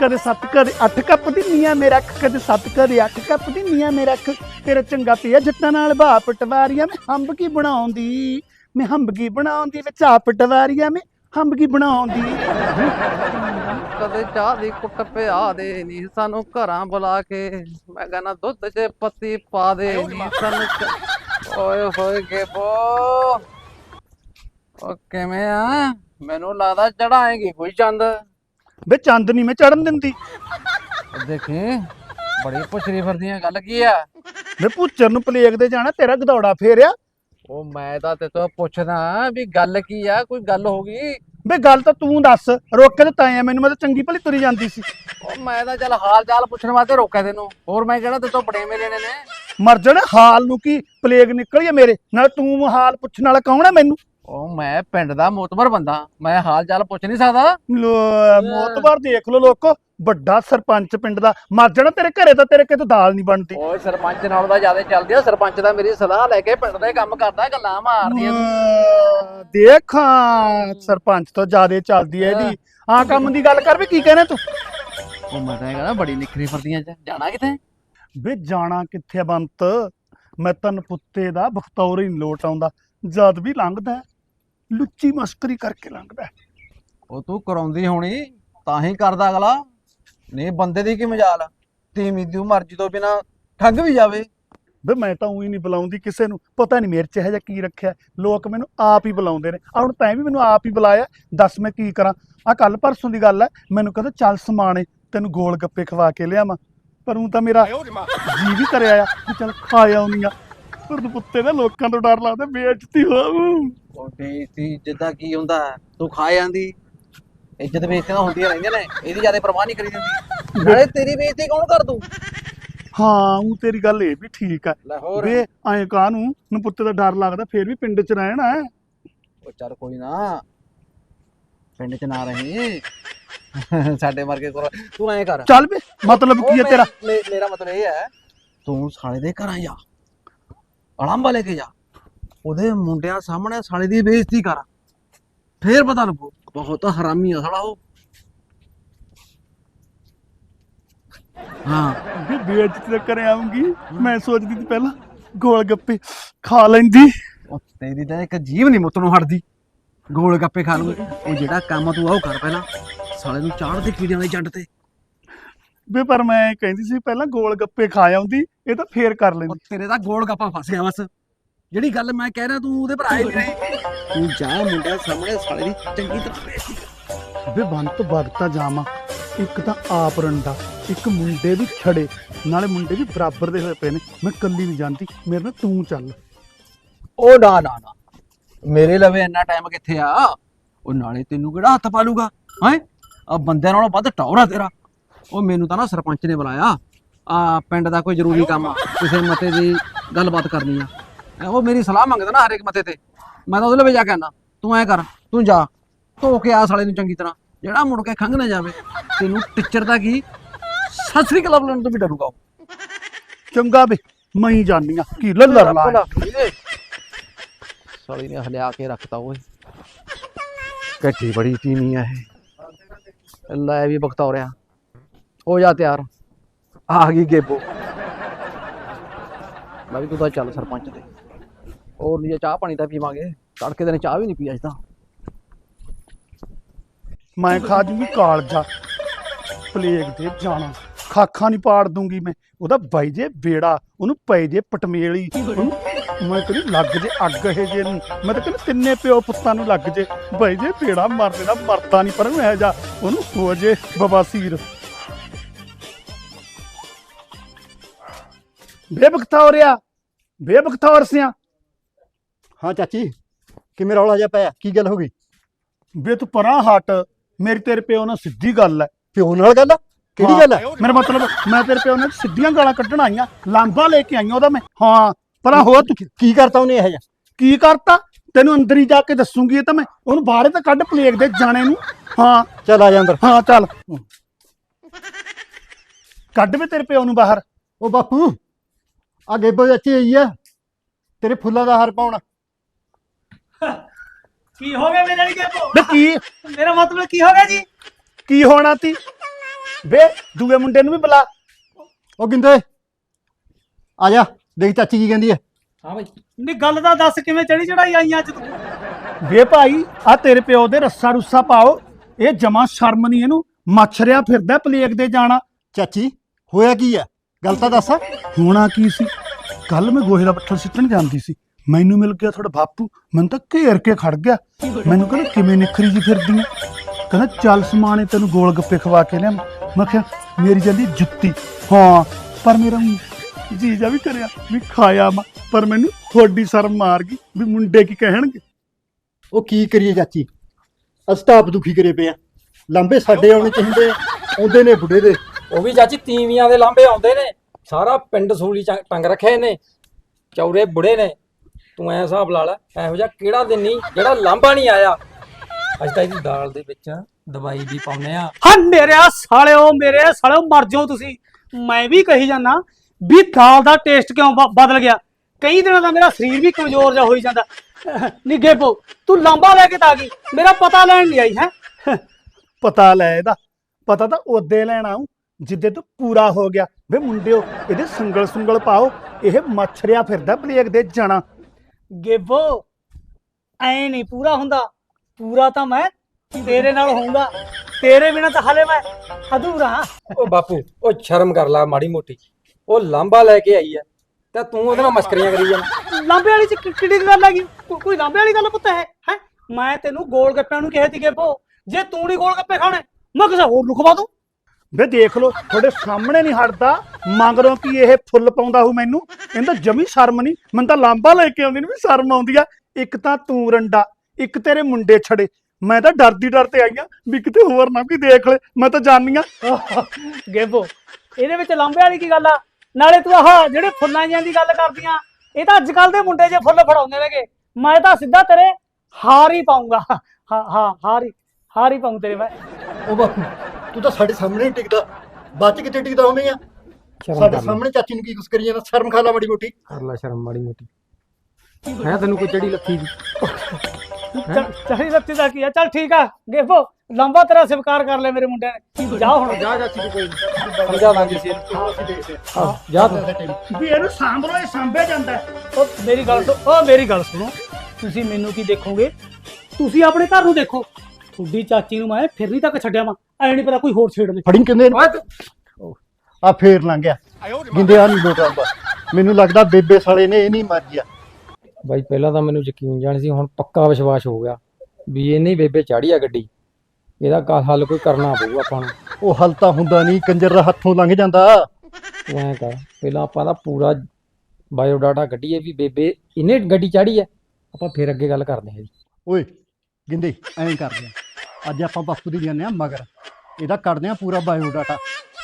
Speaker 1: ਕਦੇ ਸੱਤ, ਕਦੇ ਅੱਠ ਕੱਪ ਦੀ ਮੀਆਂ ਮੇਰਾ ਅੱਖ, ਕਦੇ ਸੱਤ, ਕਦੇ ਅੱਠ ਕੱਪ ਦੀ ਮੀਆਂ ਮੇਰਾ ਅੱਖ। ਤੇਰਾ ਚੰਗਾ ਪਿਆ ਜੱਟਾਂ ਨਾਲ ਭਾ ਪਟਵਾਰੀਆਂ ਮੈਂ ਹੰਬ ਕੀ ਬਣਾਉਂਦੀ? ਮੈਂ ਹੰਬ ਕੀ ਬਣਾਉਂਦੀ ਵਿੱਚ ਆ ਪਟਵਾਰੀਆਂ ਮੈਂ ਹੰਬ ਕੀ ਬਣਾਉਂਦੀ
Speaker 2: ਕਦੇ ਚਾਹ ਦੀ ਕੁੱਟ ਪਿਆ ਦੇ ਨੀ ਸਾਨੂੰ ਘਰਾਂ ਬੁਲਾ ਕੇ। ਮੈਂ ਕਹਿੰਦਾ ਦੁੱਧ 'ਚ ਪੱਤੀ ਪਾ ਦੇ ਨੀ ਸਾਨੂੰ ਚ- ਓਏ ਹੋਏ ਗੇਬੋ ਓ ਕਿਵੇਂ ਆ? ਮੈਨੂੰ ਲੱਗਦਾ ਚੜਾਏਗੀ ਕੋਈ ਚੰਦ।
Speaker 1: ਵੇ ਚੰਦ ਨਹੀਂ ਮੈਂ ਚੜਨ ਦਿੰਦੀ।
Speaker 2: ਦੇਖੀ ਬੜੀ ਪੁੱਛਰੀ ਫਿਰਦੀਆਂ ਗੱਲ ਕੀ ਆ?
Speaker 1: ਵੇ ਪੁੱਚਰ ਨੂੰ ਪਲੇਗ ਦੇ ਜਾਣਾ ਤੇਰਾ ਗਦੌੜਾ ਫੇਰਿਆ।
Speaker 2: ਉਹ ਮੈਂ ਤਾਂ ਤੇ ਤੋਂ ਪੁੱਛਦਾ ਵੀ ਗੱਲ ਕੀ ਆ ਕੋਈ ਗੱਲ ਹੋ ਗਈ?
Speaker 1: ਵੇ ਗੱਲ ਤਾਂ ਤੂੰ ਦੱਸ ਰੋਕ ਕੇ ਤਾਂ ਆਇਆ ਮੈਨੂੰ ਮੈਂ ਤਾਂ ਚੰਗੀ ਭਲੀ ਤੁਰੀ ਜਾਂਦੀ ਸੀ।
Speaker 2: ਉਹ ਮੈਂ ਤਾਂ ਚੱਲ ਹਾਲ ਚਾਲ ਪੁੱਛਣ ਵਾਸਤੇ ਰੋਕਿਆ ਤੈਨੂੰ। ਹੋਰ ਮੈਂ ਕਿਹੜਾ ਤੇ ਤੋਂ ਬੜੇਵੇਂ ਲੈਣੇ ਨੇ
Speaker 1: ਮਰ ਜਾਣਾ ਹਾਲ ਨੂੰ ਕੀ ਪਲੇਗ ਨਿਕਲ ਗਿਆ ਮੇਰੇ। ਨਾਲ ਤੂੰ ਹਾਲ ਪੁੱਛਣ ਵਾਲਾ ਕੌਣ ਹੈ ਮੈਨੂੰ?
Speaker 2: ਉਹ ਮੈਂ ਪਿੰਡ ਦਾ ਮੋਤਬਰ ਬੰਦਾ ਮੈਂ ਹਾਲ ਚਾਲ ਪੁੱਛ ਨਹੀਂ ਸਕਦਾ।
Speaker 1: ਲੋ- ਮੋਤਬਾਰ ਦੇਖ ਲੋ ਲੋਕੋ ਵੱਡਾ ਸਰਪੰਚ ਪਿੰਡ ਦਾ। ਮਰ ਜਾਣਾ ਤੇਰੇ ਘਰੇ ਤਾਂ ਤੇਰੇ ਕਿਤੇ ਦਾਲ ਨਹੀਂ ਬਣਦੀ।
Speaker 2: ਓਏ ਸਰਪੰਚ ਨਾਲ ਦਾ ਜ਼ਿਆਦਾ ਚੱਲਦੀ ਆ। ਸਰਪੰਚ ਦਾ ਮੇਰੀ ਸਲਾਹ ਲੈ ਕੇ ਪਿੰਡ ਦੇ ਕੰਮ ਕਰਦਾ ਗੱਲਾਂ ਮਾਰਦੀਆਂ
Speaker 1: ਦੇਖਾਂ ਸਰਪੰਚ ਤੋਂ ਜ਼ਿਆਦੇ ਚੱਲਦੀ ਐ ਇਹਦੀ। ਆ ਕੰਮ ਦੀ ਗੱਲ ਕਰ ਵੀ ਕੀ ਕਹਿੰਦੇ ਤੂੰ?
Speaker 2: ਉਹ ਮੈਂ ਤਾਂ ਇਹ ਕਹਿੰਦਾ ਬੜੀ ਨਿਖਰੀ ਫਿਰਦੀਆਂ ਚ। ਜਾਣਾ ਕਿੱਥੇ?
Speaker 1: ਵੇ ਜਾਣਾ ਕਿੱਥੇ ਆ ਬੰਤ? ਮੈਂ ਤਨ ਪੁੱਤੇ ਦਾ ਬਖਤੌਰ ਹੀ ਨੀ ਲੋਟ ਆਉਂਦਾ। ਜਦ ਵੀ ਲੰਘਦਾ ਹੈ, ਲੁੱਚੀ ਮਸਕਰੀ ਕਰਕੇ ਲੰਘਦਾ। ਹੈ।
Speaker 2: ਉਹ ਤੂੰ ਕਰਾਉਂਦੀ ਹੋਣੀ ਤਾਂ ਹੀ ਕਰਦਾ ਅਗਲਾ। ਨਹੀਂ ਬੰਦੇ ਦੀ ਕੀ ਮਜਾਲ ਤੀਵੀਂ ਦੀ ਮਰਜ਼ੀ ਤੋਂ ਬਿਨਾ ਠੱਗ ਵੀ ਜਾਵੇ।
Speaker 1: ਵੇ ਮੈਂ ਤਾਂ ਉਹੀ ਨਹੀਂ ਬੁਲਾਉਂਦੀ ਕਿਸੇ ਨੂੰ। ਪਤਾ ਨਹੀਂ ਮੇਰੇ ਚ ਇਹ ਜਿਹਾ ਕੀ ਰੱਖਿਆ। ਲੋਕ ਮੈਨੂੰ ਆਪ ਹੀ ਬੁਲਾਉਂਦੇ ਨੇ। ਆ ਹੁਣ ਤੈਂ ਵੀ ਮੈਨੂੰ ਆਪ ਹੀ ਬੁਲਾਇਆ। ਦੱਸ ਮੈਂ ਕੀ ਕਰਾਂ? ਆ ਕੱਲ ਪਰਸੋਂ ਦੀ ਗੱਲ ਹੈ ਮੈਨੂੰ ਕਹਿੰਦਾ ਚੱਲ ਸਮਾਣੇ ਤੈਨੂੰ ਗੋਲ ਗੱਪੇ ਖਵਾ ਕੇ ਲਿਆਵਾਂ। ਪਰ ਉਹ ਤਾਂ ਮੇਰਾ ਜੀ ਵੀ ਕਰਿਆ ਆ ਕਿ ਚੱਲ ਖਾ ਆਉਣੀ ਆ। ਪਰ ਤੂੰ ਪੁੱਤੇ ਦੇ ਲੋਕਾਂ ਤੋਂ ਡਰ ਲੱਗਦਾ ਬੇਇੱਜ਼ਤੀ ਹੋਊ।
Speaker 2: ਉਹ ਬੇਇੱਜ਼ਤੀ ਜਿੱਦਾਂ ਕੀ ਹੁੰਦਾ ਤੂੰ ਖਾ ਜਾਂਦੀ। ਇੱਜ਼ਤ ਬੇਇੱਜ਼ਤੀ ਤਾਂ ਹੁੰਦੀਆਂ ਰਹਿੰਦੀਆਂ ਨੇ ਇਹਦੀ ਜ਼ਿਆਦਾ ਪਰਵਾਹ ਨਹੀਂ ਕਰੀ ਦਿੰਦੀ ਨਾਲੇ ਤੇਰੀ ਬੇਇੱਜ਼ਤੀ ਕੌਣ ਕਰ ਦੂ?
Speaker 1: ਹਾਂ ਉਹ ਤੇਰੀ ਗੱਲ ਇਹ ਵੀ ਠੀਕ ਆ।
Speaker 2: ਲੈ ਹੋਰ।
Speaker 1: ਵੇ ਐਂ ਕਾਹਨੂੰ ਨੂੰ? ਪੁੱਤੇ ਦਾ ਡਰ ਲੱਗਦਾ ਫੇਰ ਵੀ ਪਿੰਡ ਚ ਰਹਿਣਾ ਹੈ।
Speaker 2: ਉਹ ਚੱਲ ਕੋਈ ਨਾ ਪਿੰਡ ਚ ਨਾ ਰਹੀ। ਸਾਡੇ ਵਰਗੇ ਕੋਲ ਤੂੰ ਐਂ ਕਰ।
Speaker 1: ਚੱਲ ਵੇ ਮਤਲਬ ਕੀ ਹੈ
Speaker 2: ਉਹ
Speaker 1: ਤੇਰਾ?
Speaker 2: ਮੇ- ਮੇ- ਮੇਰਾ ਮਤਲਬ ਇਹ ਹੈ ਤੂੰ ਸਾਲੇ ਦੇ ਘਰਾਂ ਜਾ। ਅਲੰਬਾ ਲੈ ਕੇ ਜਾ। ਉਹਦੇ ਮੁੰਡਿਆਂ ਸਾਹਮਣੇ ਸਾਲੇ ਦੀ ਬੇਇੱਜ਼ਤੀ ਕਰ। ਫੇਰ ਪਤਾ ਲੱਗੂ। ਬਹੁਤ ਹਰਾਮੀ ਆ ਸਾਲਾ ਉਹ ਹਾਂ
Speaker 1: ਵੀ ਬੇਇੱਜ਼ਤੀ ਤਾਂ ਕਰ ਆਉਂਗੀ ਮੈਂ ਸੋਚਦੀ ਸੀ ਪਹਿਲਾਂ ਗੋਲ ਗੱਪੇ ਖਾ ਲੈਂਦੀ
Speaker 2: ਉਹ ਤੇਰੀ ਤਾਂ ਇੱਕ ਜੀਵ ਨਹੀਂ ਮੁੱਤ ਨੂੰ ਹਟਦੀ ਗੋਲ ਗੱਪੇ ਖਾ ਲੂਗੇ ਉਹ ਜਿਹੜਾ ਕੰਮ ਤੂੰ ਆਹ ਉਹ ਕਰ ਪਹਿਲਾਂ ਸਾਲੇ ਨੂੰ ਚਾੜ ਦੇ ਕੀੜਿਆਂ ਦੇ ਜੱਟ ਤੇ
Speaker 1: ਵੀ ਪਰ ਮੈਂ ਕਹਿੰਦੀ ਸੀ ਪਹਿਲਾਂ ਗੋਲ ਗੱਪੇ ਖਾ ਆਉਂਦੀ ਇਹ ਤਾਂ ਫੇਰ ਕਰ
Speaker 2: ਉਹ
Speaker 1: ਲੈਂਦੀ
Speaker 2: ਤੇਰੇ ਦਾ ਗੋਲ ਗੱਪਾ ਫਸ ਗਿਆ ਬਸ ਜਿਹੜੀ ਗੱਲ ਮੈਂ ਕਹਿ ਰਿਹਾ ਤੂੰ ਉਹਦੇ ਪਰ ਆਏ ਨਹੀਂ ਤੂੰ ਜਾ ਮੁੰਡਿਆਂ ਸਾਹਮਣੇ ਸਾਲੇ ਦੀ ਚੰਗੀ ਤਰ੍ਹਾਂ ਬੇਇੱਜ਼ਤੀ ਕਰ
Speaker 1: ਵੀ ਬੰਤ ਵਗਤਾ ਜਾਵਾਂ। ਇੱਕ ਤਾਂ ਆਪ ਰੰਡਾ ਇੱਕ ਮੁੰਡੇ ਵੀ ਛੜੇ ਨਾਲੇ ਮੁੰਡੇ ਵੀ ਬਰਾਬਰ ਦੇ ਹੋਏ ਪਏ ਨੇ। ਮੈਂ ਕੱਲੀ ਨਹੀਂ ਜਾਂਦੀ ਮੇਰੇ ਨਾਲ ਤੂੰ ਚੱਲ।
Speaker 2: ਉਹ ਨਾ ਨਾ ਨਾ। ਮੇਰੇ ਲਵੇ ਇੰਨਾ ਟਾਈਮ ਕਿੱਥੇ ਆ? ਉਹ ਨਾਲੇ ਤੈਨੂੰ ਕਿਹੜਾ ਹੱਥ ਪਾ ਲੂਗਾ ਹੈ? ਆ ਬੰਦਿਆਂ ਨਾਲੋਂ ਵੱਧ ਟੌਰਾ ਤੇਰਾ। ਉਹ ਮੈਨੂੰ ਤਾਂ ਨਾ ਸਰਪੰਚ ਨੇ ਬੁਲਾਇਆ। ਆ ਪਿੰਡ ਦਾ ਕੋਈ ਜ਼ਰੂਰੀ ਕੰਮ ਆ। ਕਿਸੇ ਮਤੇ ਦੀ ਗੱਲਬਾਤ ਕਰਨੀ ਆ। ਐ ਉਹ ਮੇਰੀ ਸਲਾਹ ਮੰਗਦਾ ਨਾ ਹਰੇਕ ਮਤੇ ਤੇ। ਮੈਂ ਤਾਂ ਉਹਦੇ ਲਵੇ ਜਾ ਕੇ ਆਣਾ ਤੂੰ ਐ ਕਰ ਤੂੰ ਜਾ। ਧੋ ਕੇ ਆ ਸਾਲੇ ਨੂੰ ਚੰਗੀ ਤਰ੍ਹਾਂ। ਜਿਹੜਾ ਮੁੜ ਕੇ ਖੰਘ ਨਾ ਜਾਵੇ ਤੈਨੂੰ ਟੀਚਰ ਦਾ ਕੀ? ਸਤਿ ਸ੍ਰੀ ਅਕਾਲ ਬੁਲਾਉਣ ਤੋਂ ਵੀ ਡਰੂਗਾ ਉਹ।
Speaker 1: ਚੰਗਾ ਵੇ ਮੈਂ ਹੀ ਜਾਨੀ ਆ। ਕੀ ਲੱਲਰ ਲਾ
Speaker 2: ਸਾਲੀ ਨੇ ਹਲਿਆ ਕੇ ਰੱਖਤਾ ਓਏ। ਕੱਟੀ ਬੜੀ ਤੀਵੀਂ ਆ ਇਹ। ਲੈ ਵੀ ਬਖਤੌਰਿਆ। ਹੋ ਜਾ ਤਿਆਰ। ਆ ਗਈ ਗੇਬੋ। ਮੈਂ ਵੀ ਤੂੰ ਤਾਂ ਚੱਲ ਸਰਪੰਚ ਤੇ। ਹੋਰ ਨਹੀਂ ਚਾਹ ਪਾਣੀ ਤਾਂ ਪੀਵਾਂਗੇ। ਤੜਕੇ ਦਿਨ ਚਾਹ ਵੀ ਨਹੀਂ ਪੀ ਅੱਜ ਤਾਂ।
Speaker 1: ਮੈਂ ਖਾ ਜੂਗੀ ਕਾਲਜਾ। ਪਲੇਗ ਤੇ ਜਾਣਾ। ਖਾਖਾਂ ਨਹੀਂ ਪਾੜ ਦੂੰਗੀ ਮੈਂ। ਉਹਦਾ ਬਾਈ ਜੇ ਬੇੜਾ, ਉਹਨੂੰ ਪੈ ਜੇ ਪਟਮੇਲੀ। ਉਹਨੂੰ ਮੈਂ ਕਹਿੰਦੀ ਲੱਗ ਜੇ ਅੱਗ ਇਹ ਜੇ ਨੂੰ। ਮੈਂ ਤਾਂ ਕਹਿੰਦਾ ਤਿੰਨੇ ਪਿਓ ਪੁੱਤਾਂ ਨੂੰ ਲੱਗ ਜੇ। ਬਾਈ ਜੇ ਬੇੜਾ ਮਰਦੇ ਦਾ ਮਰਦਾ ਨਹੀਂ ਪਰ ਉਹਨੂੰ ਇਹ ਜਾ ਉਹਨੂੰ ਹੋ ਜੇ ਬਵਾਸੀਰ। ਬੇਬਖਤਾ ਹੋ ਰਿਆ ਬੇਬਖਤਾ ਹੋ ਰਸਿਆ
Speaker 5: ਹਾਂ ਚਾਚੀ ਕਿਵੇਂ ਰੌਲਾ ਜਿਹਾ ਪਿਆ? ਕੀ ਗੱਲ ਹੋ ਗਈ?
Speaker 1: ਬੇ ਤੂੰ ਪਰਾਂ ਹਟ। ਮੇਰੀ ਤੇਰੇ ਪਿਓ ਨਾਲ ਸਿੱਧੀ ਗੱਲ ਹੈ
Speaker 5: ਪਿਓ ਨਾਲ ਗੱਲ? ਕਿਹੜੀ। ਗੱਲ ਹੈ
Speaker 1: ਮੇਰਾ ਮਤਲਬ ਮੈਂ ਤੇਰੇ ਪਿਓ ਨਾਲ ਸਿੱਧੀਆਂ ਗਾਲਾਂ ਕੱਢਣ ਆਈਆਂ ਲਾਂਬਾ ਲੈ ਕੇ ਆਈਆਂ ਉਹਦਾ ਮੈਂ। ਹਾਂ ਪਰਾਂ ਹੋ ਤੂੰ।
Speaker 5: ਕੀ ਕਰਤਾ ਉਹਨੇ ਇਹ ਜਿਹਾ?
Speaker 1: ਕੀ ਕਰਤਾ? ਤੈਨੂੰ ਅੰਦਰ ਹੀ ਜਾ ਕੇ ਦੱਸੂਗੀ ਇਹ ਤਾਂ ਮੈਂ। ਉਹਨੂੰ ਬਾਹਰੇ ਤਾਂ ਕੱਢ ਪਲੇਗ ਦੇ ਜਾਣੇ ਨੂੰ। ਹਾਂ।
Speaker 5: ਚੱਲ ਆ ਜਾ ਅੰਦਰ।
Speaker 1: ਹਾਂ ਚੱਲ। ਕੱਢ ਵੀ ਤੇਰੇ ਪਿਓ ਨੂੰ ਬਾਹਰ।
Speaker 5: ਉਹ ਬਾਪੂ ਆ ਗੇਬੋ ਚਾਚੀ ਆਈ ਆ। ਤੇਰੇ ਫੁੱਲਾਂ ਦਾ ਹਾਰ ਪਾਉਣ।
Speaker 3: ਕੀ ਹੋ ਗਿਆ ਮੇਰੇ ਨਾਲ ਕੇ
Speaker 1: ਵੇ ਕੀ?
Speaker 3: ਮੇਰਾ ਮਤਲਬ ਕੀ ਹੋ ਗਿਆ ਜੀ?
Speaker 1: ਕੀ ਹੋਣਾ ਤੀ? ਵੇ ਦੂਏ ਮੁੰਡੇ ਨੂੰ ਵੀ ਬੁਲਾ।
Speaker 5: ਉਹ ਗਿੰਦੇ ਆ ਜਾ ਦੇਖ ਚਾਚੀ ਕੀ ਕਹਿੰਦੀ ਹੈ।
Speaker 4: ਹਾਂ ਬਾਈ।
Speaker 3: ਨਹੀਂ ਗੱਲ ਤਾਂ ਦੱਸ ਕਿਵੇਂ ਚੜੀ ਚੜਾਈ ਆਈਆਂ ਅੱਜ ਤੂੰ?
Speaker 1: ਵੇ ਭਾਈ ਆ ਤੇਰੇ ਪਿਓ ਦੇ ਰੱਸਾ ਰੁੱਸਾ ਪਾਓ। ਇਹ ਜਮਾ ਸ਼ਰਮ ਨਹੀਂ ਇਹਨੂੰ ਮੱਛਰਿਆ ਫਿਰਦਾ ਪਲੇਗ ਦੇ ਜਾਣਾ।
Speaker 5: ਚਾਚੀ ਹੋਇਆ ਕੀ ਆ ਗੱਲ ਤਾਂ ਦੱਸ।
Speaker 1: ਹੋਣਾ ਕੀ ਸੀ? ਕੱਲ ਮੈਂ ਗੋਹੇ ਦਾ ਪੱਥਰ ਸਿੱਟਣ ਜਾਂਦੀ ਸੀ। ਮੈਨੂੰ ਮਿਲ ਗਿਆ ਤੁਹਾਡਾ ਬਾਪੂ। ਮੈਨੂੰ ਤਾਂ ਘੇਰ ਕੇ ਖੜ ਗਿਆ। ਮੈਨੂੰ ਕਹਿੰਦਾ ਕਿਵੇਂ ਨਿਖਰੀ ਜੀ ਫਿਰਦੀ ਆ? ਕਹਿੰਦਾ ਚੱਲ ਸਮਾਣੇ ਤੈਨੂੰ ਗੋਲ ਗੱਪੇ ਖਵਾ ਕੇ ਲਿਆ ਮੈਂ ਕਿਹਾ ਮੇਰੀ ਜਾਂਦੀ ਜੁੱਤੀ। ਹਾਂ ਪਰ ਮੇਰਾ ਜੀਜਾ ਵੀ ਕਰਿਆ ਵੀ ਖਾਇਆ ਮੈਂ ਪਰ ਮੈਨੂੰ ਥੋੜੀ ਸ਼ਰਮ ਮਾਰ ਗਈ ਵੀ ਮੁੰਡੇ ਕੀ ਕਹਿਣਗੇ?
Speaker 5: ਉਹ ਕੀ ਕਰੀਏ ਚਾਚੀ? ਅਸੀਂ ਤਾਂ ਆਪ ਦੁਖੀ ਕਰੇ ਪਏ ਆ। ਲਾਂਬੇ ਸਾਡੇ ਆਉਣੇ ਚਾਹੀਦੇ ਆਉਂਦੇ ਨੇ ਬੁੱਢੇ ਦੇ।
Speaker 4: ਉਹ ਵੀ ਚਾਚੀ ਤੀਵੀਆਂ ਦੇ ਲਾਂਬੇ ਆਉਂਦੇ ਨੇ। ਸਾਰਾ ਪਿੰਡ ਸੂਲੀ ਚ ਟੰਗ ਰੱਖੇ ਨੇ ਚੌਰੇ ਬੁੜੇ ਨੇ। ਤੂੰ ਐ ਹਿਸਾਬ ਲਾ ਲੈ ਇਹੋ ਜਿਹਾ ਕਿਹੜਾ ਦਿਨ ਨਹੀਂ ਜਿਹੜਾ ਲਾਂਬਾ ਨਹੀਂ ਆਇਆ? ਅੱਜ ਤਾਂ ਇਹਦੀ ਦਾਲ ਦੇ ਵਿੱਚ ਦਵਾਈ ਵੀ ਪਾਉਨੇ ਆ।
Speaker 3: ਹਾਂ ਮੇਰੇ ਸਾਲਿਓ ਮੇਰੇ ਸਾਲਿਓ ਮਰ ਜਾਓ ਤੁਸੀਂ। ਮੈਂ ਵੀ ਕਹੀ ਜਾਣਾ ਵੀ ਦਾਲ ਦਾ ਟੇਸਟ ਕਿਉਂ ਬ- ਬਦਲ ਗਿਆ? ਕਈ ਦਿਨਾਂ ਦਾ ਮੇਰਾ ਸਰੀਰ ਵੀ ਕਮਜ਼ੋਰ ਜਿਹਾ ਹੋਈ ਜਾਂਦਾ। ਨਿੱਗੇ ਪੋ ਤੂੰ ਲੰਬਾ ਲੈ ਕੇ ਤਾਂ ਆ ਗਈ। ਮੇਰਾ ਪਤਾ ਲੈਣ ਨਹੀਂ ਆਈ ਹੈ?
Speaker 1: ਪਤਾ ਲੈ ਇਹਦਾ। ਪਤਾ ਤਾਂ ਉਹਦੇ ਲੈਣਾ ਆਊਂ ਜਿੱਦੇ ਤੋਂ ਪੂਰਾ ਹੋ ਗਿਆ। ਵੇ ਮੁੰਡਿਓ ਇਹਦੇ ਸੰਗਲ ਸੁੰਗਲ ਪਾਓ ਇਹ ਮੱਛਰਿਆ ਫਿਰਦਾ ਬਲੇਕ ਦੇ ਜਣਾ।
Speaker 3: ਗੇਬੋ ਐ ਨਹੀਂ ਪੂਰਾ ਹੁੰਦਾ। ਪੂਰਾ ਤਾਂ ਮੈਂ ਤੇਰੇ ਨਾਲ ਹੋਊਂਗਾ। ਤੇਰੇ ਬਿਨਾ ਤਾਂ ਹਲੇ ਮੈਂ ਅਧੂਰਾ ਹਾਂ।
Speaker 4: ਉਹ ਬਾਪੂ ਉਹ ਸ਼ਰਮ ਕਰ ਲਾ ਮਾੜੀ ਮੋਟੀ। ਉਹ ਲਾਂਬਾ ਲੈ ਕੇ ਆਈ ਆ। ਤੇ ਤੂੰ ਉਹਦੇ ਨਾਲ ਮਸਕਰੀਆਂ ਕਰੀ ਜਾਂਦਾ
Speaker 3: ਲਾਂਬੇ ਵਾਲੀ ਚ ਕਿ- ਕਿਹੜੀ ਗੱਲ ਹੈਗੀ? ਕੋ- ਕੋਈ ਲਾਂਬੇ ਵਾਲੀ ਗੱਲ ਪੁੱਤ ਹੈ ਹੈ? ਮੈਂ ਤੈਨੂੰ ਗੋਲ ਗੱਪਿਆਂ ਨੂੰ ਕਿਹਾ ਸੀ ਗੇਬੋ ਜੇ ਤੂੰ ਨਹੀਂ ਗੋਲ ਗੱਪੇ ਖਾਣੇ ਮੈਂ ਕਿਸੇ ਹੋਰ ਨੂੰ ਖਵਾ ਦੂੰ।
Speaker 1: ਵੇ ਦੇਖ ਲੋ ਤੁਹਾਡੇ ਸਾਹਮਣੇ ਨਹੀਂ ਹਟਦਾ ਮੰਗਰੋਂ ਕੀ ਇਹ ਫੁੱਲ ਪਾਉਂਦਾ ਹੂ ਮੈਨੂੰ? ਇਹਦਾ ਜਮੀ ਸ਼ਰਮ ਨਹੀਂ। ਮੈਨੂੰ ਤਾਂ ਲਾਂਬਾ ਲੈ ਕੇ ਆਉਂਦੀ ਨੇ ਵੀ ਸ਼ਰਮ ਆਉਂਦੀ ਆ। ਇੱਕ ਤਾਂ ਤੂੰ ਰੰਡਾ ਇੱਕ ਤੇਰੇ ਮੁੰਡੇ ਛੜੇ। ਮੈਂ ਤਾਂ ਡਰਦੀ ਡਰ ਤੇ ਆਈਆਂ ਵੀ ਕਿਤੇ ਹੋਰ ਨਾ ਕੋਈ ਦੇਖ ਲੈ। ਮੈਂ ਤਾਂ ਜਾਣੀ ਆ।
Speaker 3: ਗੇਬੋ ਇਹਦੇ ਵਿੱਚ ਲਾਂਬੇ ਵਾਲੀ ਕੀ ਗੱਲ ਆ? ਨਾਲੇ ਤੂੰ ਆਹ ਜਿਹੜੇ ਫੁੱਲਾਂ ਜਿਹਾਂ ਦੀ ਗੱਲ ਕਰਦੀਆਂ ਇਹ ਤਾਂ ਅੱਜ ਕੱਲ ਦੇ ਮੁੰਡੇ ਜੇ ਫੁੱਲ ਫੜਾਉਂਦੇ ਨੇਗੇ। ਮੈਂ ਤਾਂ ਸਿੱਧਾ ਤੇਰੇ ਹਾਰ ਹੀ ਪਾਉਂਗਾ। ਹਾਂ ਹਾਂ ਹਾਰ ਹੀ ਹਾਰ ਹੀ ਪਾਉਂ ਤੇਰੇ ਮੈਂ।
Speaker 5: ਉਹ ਬਾਪੂ ਤੂੰ ਤਾਂ ਸਾਡੇ ਸਾਹਮਣੇ ਨਹੀਂ ਟਿਕਦਾ ਬਾਅਦ ਚ ਕਿਤੇ ਟਿਕਦਾ ਹੋਵੇਂਗਾ
Speaker 4: ਸ਼ਰਮ
Speaker 5: ਸਾਡੇ
Speaker 4: ਕਰ ਲੈ।
Speaker 5: ਸਾਹਮਣੇ ਚਾਚੀ ਨੂੰ ਕੀ ਕੁਛ ਕਰੀ ਜਾਂਦਾ ਸ਼ਰਮ ਖਾ ਲਾ ਬੜੀ ਮੋਟੀ।
Speaker 4: ਕਰ ਲੈ ਸ਼ਰਮ ਮਾੜੀ ਮੋਟੀ। ਹੈ ਤੈਨੂੰ ਕੋਈ ਚੜੀ ਲੱਥੀ ਦੀ?
Speaker 3: ਚੱਲ ਚਾਹੀ ਰੱਤੀ ਦਾ ਕੀ ਆ? ਚੱਲ ਠੀਕ ਆ ਗੇਬੋ ਲੰਬਾ ਤੇਰਾ ਸਵੀਕਾਰ ਕਰ ਲੈ ਮੇਰੇ ਮੁੰਡੇ ਨੇ। ਜਾ ਹੁਣ।
Speaker 4: ਜਾ ਚਾਚੀ ਤੂੰ ਕੋਈ ਸਮਝਾ ਲਾਂਗੇ ਸੀ
Speaker 5: ਅਸੀਂ ਦੇਖਦੇ
Speaker 4: ਹਾਂ ਜਾ ਤੂੰ।
Speaker 1: ਵੀ ਇਹਨੂੰ ਸਾਂਭਰੋ ਇਹ ਸਾਂਭਿਆ ਜਾਂਦਾ ਹੈ।
Speaker 3: ਉਹ ਮੇਰੀ ਗੱਲ ਸੁਣ ਉਹ ਮੇਰੀ ਗੱਲ ਸੁਣੋ। ਤੁਸੀਂ ਮੈਨੂੰ ਕੀ ਦੇਖੋਗੇ? ਤੁਸੀਂ ਆਪਣੇ ਘਰ ਨੂੰ ਦੇਖੋ। ਤੁਹਾਡੀ ਚਾਚੀ ਨੂੰ ਮੈਂ ਫਿਰਨੀ ਤੱਕ ਛੱਡਿਆ ਵਾਂ। ਐ ਨਹੀਂ ਪਤਾ ਕੋਈ ਹੋਰ ਛੇੜ ਲੈ।
Speaker 5: ਫੜੀ ਕਹਿੰਦੇ
Speaker 4: ਓਏ ਤੂੰ
Speaker 5: ਆ ਫੇਰ ਲੰਘ ਗਿਆ। ਗਿੰਦੇ ਆ ਨਹੀਂ ਲੋਟਾ ਮੈਨੂੰ ਲੱਗਦਾ ਬੇਬੇ ਸਾਲੇ ਨੇ ਇਹ ਨਹੀਂ ਮਾਰ ਗਿਆ
Speaker 4: ਬਾਈ ਪਹਿਲਾਂ ਤਾਂ ਮੈਨੂੰ ਯਕੀਨ ਜਾਣ ਸੀ ਹੁਣ ਪੱਕਾ ਵਿਸ਼ਵਾਸ ਹੋ ਗਿਆ ਵੀ ਇਹ ਨਹੀਂ ਬੇਬੇ ਚਾੜੀ ਆ ਗੱਡੀ। ਇਹਦਾ ਕਾ ਹੱਲ ਕੋਈ ਕਰਨਾ ਪਊ ਆਪਾਂ ਨੂੰ।
Speaker 5: ਉਹ ਹਲ ਤਾਂ ਹੁੰਦਾ ਨਹੀਂ ਕੰਜਰ ਦਾ ਹੱਥੋਂ ਲੰਘ ਜਾਂਦਾ।
Speaker 4: ਤੂੰ ਐਂ ਕਰ ਪਹਿਲਾਂ ਆਪਾਂ ਦਾ ਪੂਰਾ ਬਾਇਓ ਡਾਟਾ ਕੱਢੀਏ ਵੀ ਬੇਬੇ ਇਹਨੇ ਗੱਡੀ ਚਾੜੀ ਆ। ਆਪਾਂ ਫਿਰ ਅੱਗੇ ਗੱਲ ਕਰਦੇ ਹਾਂ ਜੀ।
Speaker 5: ਓਏ ਗਿੰਦੇ ਐਂ ਕਰਦੇ ਆ। ਅੱਜ ਆਪਾਂ ਬਾਪੂ ਦੀ ਜਾਂਦੇ ਆ ਮਗਰ। ਇਹਦਾ ਕੱਢਦੇ ਆ ਪੂਰਾ ਬਾਇਓ ਡਾਟਾ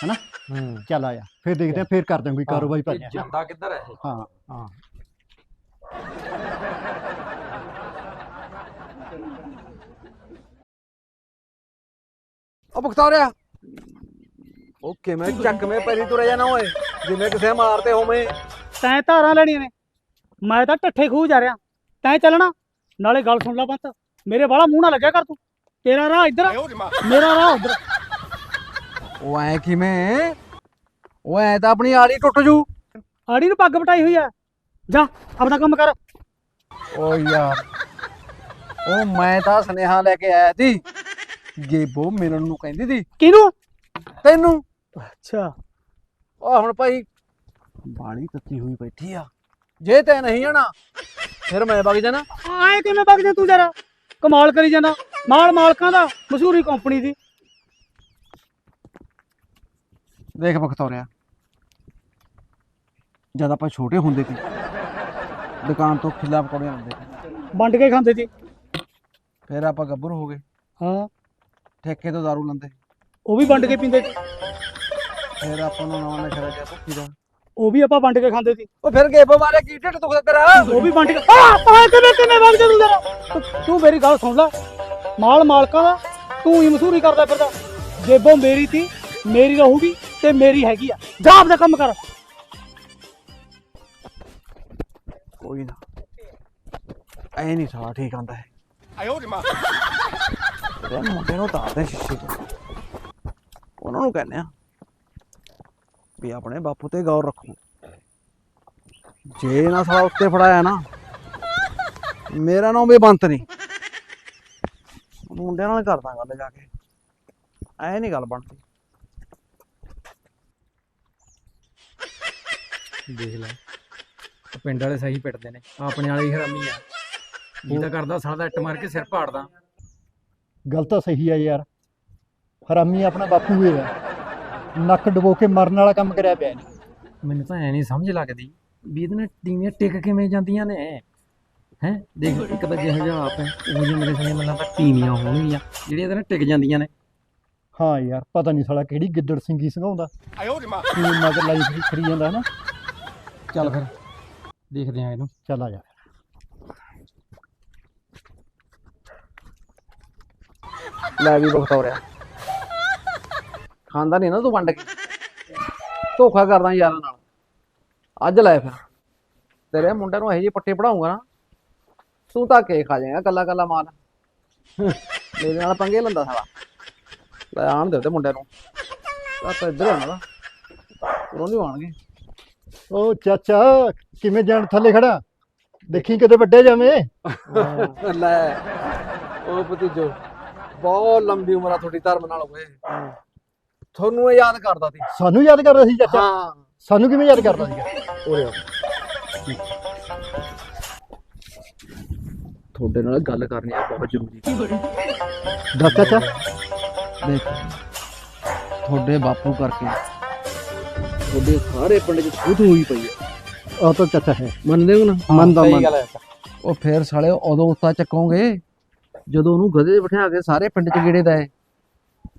Speaker 5: ਹੈਨਾ?
Speaker 4: ਹੂੰ।
Speaker 5: ਚੱਲ ਆਇਆ ਫਿਰ ਦੇਖਦੇ ਆ ਫਿਰ ਕਰਦੇ ਆ ਕੋਈ ਕਾਰੋਬਾਰੀ ਭਾਈ
Speaker 4: ਜਾਂਦਾ ਕਿੱਧਰ ਹੈ ਇਹ?
Speaker 5: ਹਾਂ।
Speaker 4: ਹਾਂ।
Speaker 2: ਉਹ ਬਖਤੌਰਿਆ। ਉਹ ਕਿਵੇਂ ਚੱਕਵੇਂ ਪੈਰੀ ਤੁਰੇ ਜਾਣਾ ਓਏ ਜਿਵੇਂ ਕਿਸੇ ਮਾਰਦੇ ਹੋਵੇਂ।
Speaker 3: ਤੈਂ ਧਾਰਾਂ ਲੈਣੀਆਂ ਨੇ। ਮੈਂ ਤਾਂ ਟੱਠੇ ਖੂਹ ਜਾ ਰਿਹਾ। ਤੈਂ ਚੱਲਣਾ ਨਾਲੇ ਗੱਲ ਸੁਣ ਲੈ ਬੰਤ ਮੇਰੇ ਵਾਲਾ ਮੂੰਹ ਨਾ ਲੱਗਿਆ ਕਰ ਤੂੰ। ਤੇਰਾ ਰਾਹ ਇੱਧਰ ਆ, ਮੇਰਾ ਰਾਹ ਉੱਧਰ
Speaker 2: ਉਹ ਐ ਕਿਵੇਂ? ਉਹ ਐ ਤਾਂ ਆਪਣੀ ਆੜੀ ਟੁੱਟ ਜੂ।
Speaker 3: ਆੜੀ ਨੂੰ ਪੱਗ ਬਟਾਈ ਹੋਈ ਆ। ਜਾ ਆਪਣਾ ਕੰਮ ਕਰ।
Speaker 2: ਓ ਯਾਰ। ਉਹ ਮੈਂ ਤਾਂ ਸੁਨੇਹਾ ਲੈ ਕੇ ਆਇਆ ਸੀ। ਗੇਬੋ ਮਿਲਣ ਨੂੰ ਕਹਿੰਦੀ ਸੀ।
Speaker 3: ਕਿਹਨੂੰ?
Speaker 2: ਤੈਨੂੰ।
Speaker 3: ਅੱਛਾ।
Speaker 2: ਉਹ ਹੁਣ ਭਾਈ ਬਾਣੀ ਤੱਤੀ ਹੋਈ ਬੈਠੀ ਆ। ਜੇ ਤੈ ਨਹੀਂ ਆਣਾ ਫਿਰ ਮੈਂ ਵਗ ਜਾਣਾ।
Speaker 3: ਆਏ ਕਿਵੇਂ ਵਗ ਜਾ ਤੂੰ ਜਰਾ? ਕਮਾਲ ਕਰੀ ਜਾਂਦਾ। ਮਾਲ ਮਾਲਕਾਂ ਦਾ ਮਸ਼ਹੂਰੀ ਕੰਪਨੀ ਦੀ।
Speaker 2: ਦੇਖ ਬਖਤੌਰਿਆ ਜਦ ਆਪਾਂ ਛੋਟੇ ਹੁੰਦੇ ਸੀ ਦੁਕਾਨ ਤੋਂ ਖਿਲਾ ਪਕੌੜੇ ਆਉਂਦੇ ਸੀ।
Speaker 3: ਵੰਡ ਕੇ ਖਾਂਦੇ ਸੀ।
Speaker 2: ਫਿਰ ਆਪਾਂ ਗੱਭਰੂ ਹੋ ਗਏ।
Speaker 3: ਹਾਂ।
Speaker 2: ਠੇਕੇ ਤੋਂ ਦਾਰੂ ਲੈਂਦੇ
Speaker 3: ਉਹ ਵੀ ਵੰਡ ਕੇ ਪੀਂਦੇ ਸੀ।
Speaker 2: ਫਿਰ ਆਪਾਂ ਨੂੰ ਨਵਾਂ ਨਸ਼ਾ ਲੱਗਿਆ ਭੁੱਖੀ ਦਾ।
Speaker 3: ਉਹ ਵੀ ਆਪਾਂ ਵੰਡ ਕੇ ਖਾਂਦੇ ਸੀ।
Speaker 2: ਉਹ ਫਿਰ ਗੇਬੋ ਮਾਰੇ ਕੀ ਢਿੱਡ ਦੁਖਦਾ ਤੇਰਾ?
Speaker 3: ਉਹ ਵੀ ਵੰਡ ਕੇ ਆ ਆ ਕਿਵੇਂ ਕਿਵੇਂ ਵਗ ਜਾ ਤੂੰ ਤੂੰ- ਤੂੰ ਮੇਰੀ ਗੱਲ ਸੁਣ ਲੈ। ਮਾਲ ਮਾਲਕਾਂ ਦਾ ਤੂੰ ਹੀ ਮਸ਼ਹੂਰੀ ਕਰਦਾ ਫਿਰਦਾ। ਜੇਬੋਂ ਮੇਰੀ ਤੀ ਮੇਰੀ ਰਹੂਗੀ ਤੇ ਮੇਰੀ ਹੈਗੀ ਆ। ਜਾ ਆਪਦਾ ਕੰਮ ਕਰ।
Speaker 2: ਕੋਈ ਨਾ। ਐ ਨਹੀਂ ਸਾਲਾ ਠੀਕ ਆਂਦਾ ਹੈ ਤੇਰੇ ਮੁੰਡੇ ਨੂੰ ਤਾਰਦੇ ਸ਼ੀਸ਼ੇ 'ਚ ਉਹਨਾਂ ਨੂੰ ਕਹਿੰਦੇ ਆ ਵੀ ਆਪਣੇ ਬਾਪੂ ਤੇ ਗੌਰ ਰੱਖੋ। ਜੇ ਨਾ ਸਾਲਾ ਉੱਤੇ ਫੜਾਇਆ ਨਾ ਮੇਰਾ ਨਾਮ ਵੀ ਬੰਤ ਨਹੀਂ। ਮੁੰਡਿਆਂ ਨਾਲ ਕਰਦਾ ਗੱਲ ਜਾ ਕੇ। ਐ ਨਹੀਂ ਗੱਲ ਬਣਦੀ।
Speaker 4: ਦੇਖ ਲੈ ਪਿੰਡ ਵਾਲੇ ਸਹੀ ਪਿੱਟਦੇ ਨੇ ਆਪਣੇ ਵਾਲੇ ਹੀ ਹਰਾਮੀ ਆ। ਜੀ ਤਾਂ ਕਰਦਾ ਸਾਲਾ ਦਾ ਇੱਟ ਮਾਰ ਕੇ ਸਿਰ ਪਾੜਦਾ।
Speaker 5: ਗੱਲ ਤਾਂ ਸਹੀ ਆ ਯਾਰ। ਹਰਾਮੀ ਆਪਣਾ ਬਾਪੂ ਹੀ ਆ। ਨੱਕ ਡਬੋ ਕੇ ਮਰਨ ਵਾਲਾ ਕੰਮ ਕਰਿਆ ਪਿਆ ਇਹਨੇ।
Speaker 4: ਮੈਨੂੰ ਤਾਂ ਐ ਨਹੀਂ ਸਮਝ ਲੱਗਦੀ ਵੀ ਇਹਦੇ ਨਾਲ ਟੀਵੀਆਂ ਟਿਕ ਕਿਵੇਂ ਜਾਂਦੀਆਂ ਨੇ। ਹੈ? ਦੇਖ ਇੱਕ ਤਾਂ ਜਿਹੋ ਜਿਹਾ ਆਪ ਹੈ ਉਹ ਜਿਹੇ ਮੇਰੇ ਸਾਹਮਣੇ ਮੈਨੂੰ ਤਾਂ ਟੀਵੀਆਂ ਹੋਣਗੀਆਂ ਜਿਹੜੀਆਂ ਇਹਦੇ ਨਾਲ ਟਿਕ ਜਾਂਦੀਆਂ ਨੇ।
Speaker 5: ਹਾਂ ਯਾਰ ਪਤਾ ਨਹੀਂ ਸਾਲਾ ਕਿਹੜੀ ਗਿੱਦੜ ਸਿੰਘੀ ਸੰਘਾਉਂਦਾ। ਕੀ ਮਗਰ ਲਾਈ ਫਿਰੀ ਖਰੀ ਜਾਂਦਾ ਨਾ।
Speaker 4: ਚੱਲ ਫਿਰ ਦੇਖਦੇ ਆਂ ਇਹਨੂੰ।
Speaker 5: ਚੱਲ ਆ ਜਾ।
Speaker 2: ਲੈ ਵੀ ਬਖਤ ਹੋ ਰਿਹਾ। ਖਾਂਦਾ ਨਹੀਂ ਨਾ ਤੂੰ ਵੰਡ ਕੇ। ਧੋਖਾ ਕਰਦਾ ਯਾਰਾਂ ਨਾਲ। ਅੱਜ ਲੈ ਫਿਰ। ਤੇਰੇ ਮੁੰਡੇ ਨੂੰ ਇਹੋ ਜਿਹੇ ਪੱਟੇ ਪੜਾਉਂਗਾ ਨਾ ਤੂੰ ਤਾਂ ਕੇ ਖਾ ਜਾਏਗਾ ਕੱਲਾ ਕੱਲਾ ਮਾਲ। ਮੇਰੇ ਨਾਲ ਪੰਗੇ ਲੰਦਾ ਸਾਲਾ। ਲੈ ਆਣ ਦੇ ਤੇ ਮੁੰਡੇ ਨੂੰ। ਤਾਂ ਤਾਂ ਇੱਧਰ ਆਣਾ ਦਾ ਉਰੋਂ ਨਹੀਂ ਆਣਗੇ
Speaker 5: ਓ ਚਾਚਾ ਕਿਵੇਂ ਜਾਣ ਥੱਲੇ ਖੜਾ? ਦੇਖੀ ਕਿਤੇ ਵੱਡੇ ਜਾਵੇਂ?
Speaker 2: ਲੈ। ਉਹ ਭਤੀਜੋ ਬਹੁਤ ਲੰਬੀ ਉਮਰ ਆ ਤੁਹਾਡੀ ਧਰਮ ਨਾਲ ਹੋਏ ਤੁਹਾਨੂੰ ਇਹ ਯਾਦ ਕਰਦਾ ਸੀ।
Speaker 5: ਸਾਨੂੰ ਯਾਦ ਕਰਦਾ ਸੀ ਚਾਚਾ।
Speaker 2: ਹਾਂ।
Speaker 5: ਸਾਨੂੰ ਕਿਵੇਂ ਯਾਦ ਕਰਦਾ ਸੀਗਾ?
Speaker 2: ਉਰੇ ਆ ਤੁਹਾਡੇ ਨਾਲ ਗੱਲ ਕਰਨੀ ਆ ਬਹੁਤ ਜ਼ਰੂਰੀ।
Speaker 5: ਦੱਸ ਚਾਚਾ।
Speaker 2: ਦੇਖ। ਤੁਹਾਡੇ ਬਾਪੂ ਕਰਕੇ। ਤੁਹਾਡੇ ਸਾਰੇ ਪਿੰਡ 'ਚ ਖੁਦ ਹੋਈ ਪਈ ਹੈ
Speaker 5: ਉਹ ਤਾਂ ਚਾਚਾ ਹੈ।
Speaker 2: ਮੰਨਦੇ ਹੋ ਨਾ?
Speaker 5: ਮੰਨਦਾ ਮੰਨ
Speaker 2: ਉਹ ਫੇਰ ਸਾਲੇ ਉਦੋਂ ਉਸਤਾ ਚੱਕੋਗੇ ਜਦੋਂ ਉਹਨੂੰ ਗਧੇ 'ਤੇ ਬਿਠਾ ਕੇ ਸਾਰੇ ਪਿੰਡ 'ਚ ਗੇੜੇ ਦਾ ਹੈ।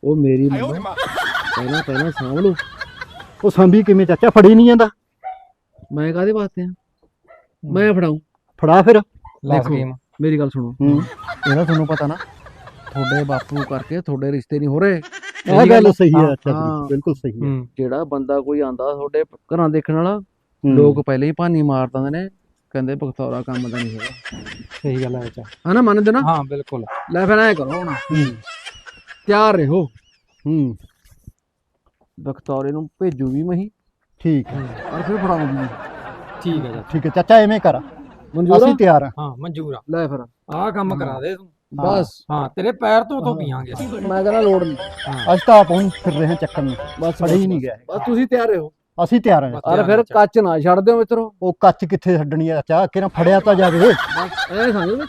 Speaker 2: ਉਹ ਮੇਰੀ ਮੰਨੋ ਪਹਿਲਾਂ ਪਹਿਲਾਂ ਸਾਂਭ ਲਓ।
Speaker 5: ਉਹ ਸੰਭੀ ਕਿਵੇਂ ਚਾਚਾ ਫੜੀ ਨਹੀਂ ਜਾਂਦਾ?
Speaker 2: ਮੈਂ ਕਾਹਦੇ ਵਾਸਤੇ ਆ? ਮੈਂ ਫੜਾਉ
Speaker 5: ਫੜਾ ਫਿਰ।
Speaker 4: ਗੇਮ
Speaker 2: ਮੇਰੀ ਗੱਲ ਸੁਣੋ। ਇਹਦਾ ਤੁਹਾਨੂੰ ਪਤਾ ਨਾ ਤੁਹਾਡੇ ਬਾਪੂ ਕਰਕੇ ਤੁਹਾਡੇ ਰਿਸ਼ਤੇ ਨਹੀਂ ਹੋ ਰਹੇ।
Speaker 5: ਇਹ ਗੱਲ ਸਹੀ ਹੈ ਚਾਚਾ। ਜੀ ਬਿਲਕੁਲ ਸਹੀ ਹੈ।
Speaker 2: ਜਿਹੜਾ ਬੰਦਾ ਕੋਈ ਆਂਦਾ ਤੁਹਾਡੇ ਘਰਾਂ ਦੇਖਣ ਵਾਲਾ। ਲੋਕ ਪਹਿਲੇ ਹੀ ਭਾਨੀ ਮਾਰ ਦਿੰਦੇ ਨੇ ਕਹਿੰਦੇ ਬਖਤੌਰਾ ਕੰਮ ਦਾ ਨਹੀਂ ਹੈਗਾ।
Speaker 4: ਸਹੀ ਗੱਲ ਹੈ ਬੱਚਾ
Speaker 2: ਹਨਾ ਮੰਨਦੇ ਨਾ?
Speaker 4: ਹਾਂ ਬਿਲਕੁਲ।
Speaker 2: ਲੈ ਫਿਰ ਐ ਕਰੋ ਹੁਣ। ਤਿਆਰ ਰਹੋ।
Speaker 5: ਹੂੰ।
Speaker 2: ਬਖਤੌਰੇ ਨੂੰ ਭੇਜੂ ਵੀ ਮਹੀਂ।
Speaker 5: ਠੀਕ ਹੈ।
Speaker 2: ਔਰ ਫਿਰ ਫੜਾਉਂਗੀ ਵੀ।
Speaker 4: ਠੀਕ ਹੈ ਚਾਚਾ।
Speaker 5: ਠੀਕ ਹੈ ਚਾਚਾ ਐਵੇਂ ਕਰ।
Speaker 2: ਮਨਜ਼ੂਰ
Speaker 5: ਅਸੀਂ
Speaker 2: ਆ?
Speaker 5: ਤਿਆਰ ਹਾਂ।
Speaker 4: ਹਾਂ ਮਨਜ਼ੂਰ ਆ
Speaker 2: ਲੈ ਫਿਰ।
Speaker 4: ਆਹ ਕੰਮ ਕਰਾ ਦੇ ਤੂੰ।
Speaker 2: ਬਸ।
Speaker 4: ਹਾਂ ਤੇਰੇ ਪੈਰ ਤੋਂ ਤੋਂ ਪੀਾਂਗੇ
Speaker 2: ਮੈਂ ਕਹਿੰਦਾ ਲੋੜ ਨਹੀਂ।
Speaker 5: ਅੱਜ ਤਾਂ ਆਪ ਹੁਣ ਫਿਰ ਰਹੇ ਹਾਂ ਚੱਕਰ ਨੂੰ।
Speaker 2: ਬਸ
Speaker 5: ਫੜੀ ਹੀ ਨਹੀਂ ਗਿਆ ਇਹ।
Speaker 2: ਬਸ ਤੁਸੀਂ ਤਿਆਰ ਰਹੋ।
Speaker 5: ਅਸੀਂ ਤਿਆਰ ਹਾਂ।
Speaker 2: ਔਰ ਫਿਰ ਕੱਚ ਨਾ ਛੱਡ ਦਿਓ ਮਿੱਤਰੋ।
Speaker 5: ਉਹ ਕੱਚ ਕਿੱਥੇ ਛੱਡਣੀ ਆ ਚਾਚਾ? ਕਿਰਾਂ ਫੜਿਆ ਤਾਂ ਜਾਵੇ।
Speaker 2: ਬਸ ਐ ਸਮਝੋ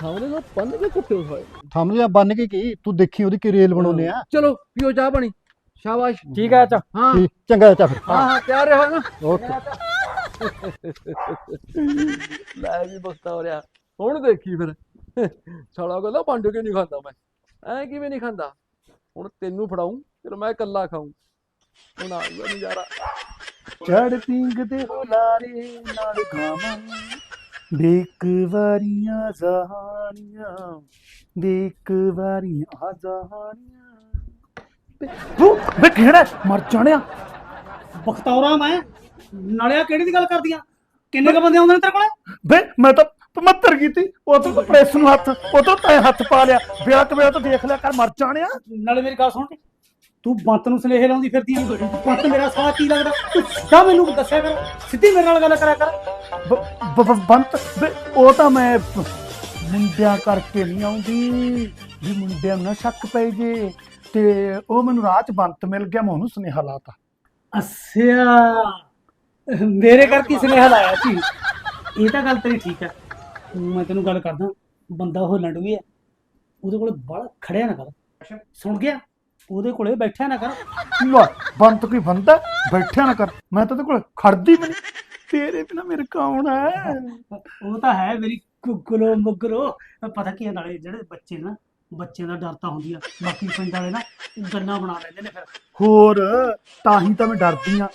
Speaker 2: ਸਾਹਮਣੇ ਤੋਂ ਬੰਦ ਕੇ ਕੁੱਟੇ ਹੋਏ
Speaker 5: ਥੰਮ ਲਿਆ ਬੰਨ ਕੇ ਕੀ? ਤੂੰ ਦੇਖੀ ਉਹਦੀ ਕੀ ਰੇਲ ਬਣਾਉਨੇ ਆ।
Speaker 2: ਚਲੋ ਪੀਓ ਚਾਹ ਪਾਣੀ। ਸ਼ਾਬਾਸ਼।
Speaker 4: ਠੀਕ ਹੈ ਚਾਚਾ
Speaker 2: ਹਾਂ।
Speaker 5: ਠੀਕ ਚੰਗਾ ਚਾਚਾ ਫਿਰ।
Speaker 2: ਹਾਂ ਹਾਂ ਤਿਆਰ ਰਹੋ ਨਾ।
Speaker 5: ਓਕੇ।
Speaker 2: ਲੈ ਵੀ ਬਖਤਾ ਹੋ ਰਿਹਾ। ਹੁਣ ਦੇਖੀ ਫਿਰ। ਸਾਲਾ ਕਹਿੰਦਾ ਪੰਜ ਕੇ ਨਹੀਂ ਖਾਂਦਾ ਮੈਂ। ਐ ਕਿਵੇਂ ਨਹੀਂ ਖਾਂਦਾ? ਹੁਣ ਤੈਨੂੰ ਫੜਾਉਂ ਫਿਰ ਮੈਂ ਇਕੱਲਾ ਖਾਉਂ ਹੁਣ ਆਊਗਾ ਨਜ਼ਾਰਾ।
Speaker 1: ਚੜ ਪਿੰਗ ਦੇ ਹੁਲਾਰੇ ਨਾਲ ਗਾਵਾਂ ਦੇਖ ਵਾਰੀਆਂ ਜ਼ਹਾਨੀਆਂ। ਦੇਖ ਵਾਰੀਆਂ ਜ਼ਹਾਨੀਆਂ। ਉਹ ਵੇ ਕਿਹੜਾ ਮਰ ਜਾਣਿਆ।
Speaker 3: ਬਖਤੌਰਾ ਮੈਂ। ਨਾਲਿਆ ਕਿਹੜੀ ਦੀ ਗੱਲ ਕਰਦੀਆਂ? ਕਿੰਨੇ ਕ ਬੰਦੇ ਆਉਂਦੇ ਨੇ ਤੇਰੇ ਕੋਲੇ?
Speaker 1: ਵੇ ਮੈਂ ਤਾਂ ਪਮੱਤਰ ਕੀਤੀ। ਉਹ ਤੋਂ ਪ੍ਰੈਸ ਨੂੰ ਹੱਥ ਉਹ ਤੋਂ ਤੈ ਹੱਥ ਪਾ ਲਿਆ। ਵਿਆਹ ਕੇ ਵਿਆਹ ਤਾਂ ਦੇਖ ਲਿਆ ਕਰ ਮਰ ਜਾਣਿਆ।
Speaker 3: ਨਾਲੇ ਮੇਰੀ ਗੱਲ ਸੁਣ ਤੂੰ ਬੰਤ ਨੂੰ ਸੁਨੇਹੇ ਲਾਉਂਦੀ ਫਿਰਦੀ ਆਂ। ਬੰਤ ਮੇਰਾ ਸਾਲਾ ਕੀ ਲੱਗਦਾ? ਤੂੰ ਜਾ ਮੈਨੂੰ ਦੱਸਿਆ ਕਰ। ਸਿੱਧੀ ਮੇਰੇ ਨਾਲ ਗੱਲ ਕਰਿਆ ਕਰ।
Speaker 1: ਬੰਤ ਉਹ ਤਾਂ ਮੈਂ ਮੁੰਡਿਆਂ ਕਰਕੇ ਨਹੀਂ ਆਉਂਦੀ। ਵੀ ਮੁੰਡਿਆਂ ਨੂੰ ਨਾ ਸ਼ੱਕ ਪੈ ਜੇ। ਤੇ ਉਹ ਮੈਨੂੰ ਰਾਹ 'ਚ ਬੰਤ ਮਿਲ ਗਿਆ ਮੈਂ ਉਹਨੂੰ ਸੁਨੇਹਾ ਲਾਤਾ।
Speaker 3: ਅੱਛਾ ਮੇਰੇ ਕਰਕੇ ਸੁਨੇਹਾ ਲਾਇਆ ਸੀ। ਇਹ ਤਾਂ ਗੱਲ ਤੇਰੀ ਠੀਕ ਹੈ ਮੈਂ ਤੈਨੂੰ ਗੱਲ ਕਰਦਾ ਬੰਦਾ ਉਹ ਲੰਡੂਏ ਹੈ ਉਹਦੇ ਕੋਲੇ ਬੜਾ ਖੜਿਆ ਨਾ ਕਰ। ਸੁਣ ਗਿਆ ਉਹਦੇ ਕੋਲੇ ਬੈਠਿਆ ਨਾ ਕਰ।
Speaker 1: ਲੈ ਬੰਤ ਕੋਈ ਬੰਦਾ ਬੈਠਿਆ ਨਾ ਕਰ। ਮੈਂ ਤਾਂ ਉਹਦੇ ਕੋਲ ਖੜਦੀ ਵੀ ਨਹੀਂ ਤੇਰੇ ਬਿਨਾ ਮੇਰੇ ਕੌਣ ਹੈ?
Speaker 3: ਉਹ ਤਾਂ ਹੈ ਮੇਰੀ ਕੁਗਲੋ ਮੁਗਰੋ ਪਤਾ ਕੀ ਹੈ ਨਾਲੇ ਜਿਹੜੇ ਬੱਚੇ ਨਾ ਬੱਚੇ ਦਾ ਡਰ ਤਾਂ ਹੁੰਦੀ ਆ। ਬਾਕੀ ਪਿੰਡ ਵਾਲੇ ਨਾ ਗੱਲਾਂ ਬਣਾ ਲੈਂਦੇ ਨੇ ਫਿਰ।
Speaker 1: ਹੋਰ ਤਾਂ ਹੀ ਤਾਂ ਮੈਂ ਡਰਦੀ ਆ।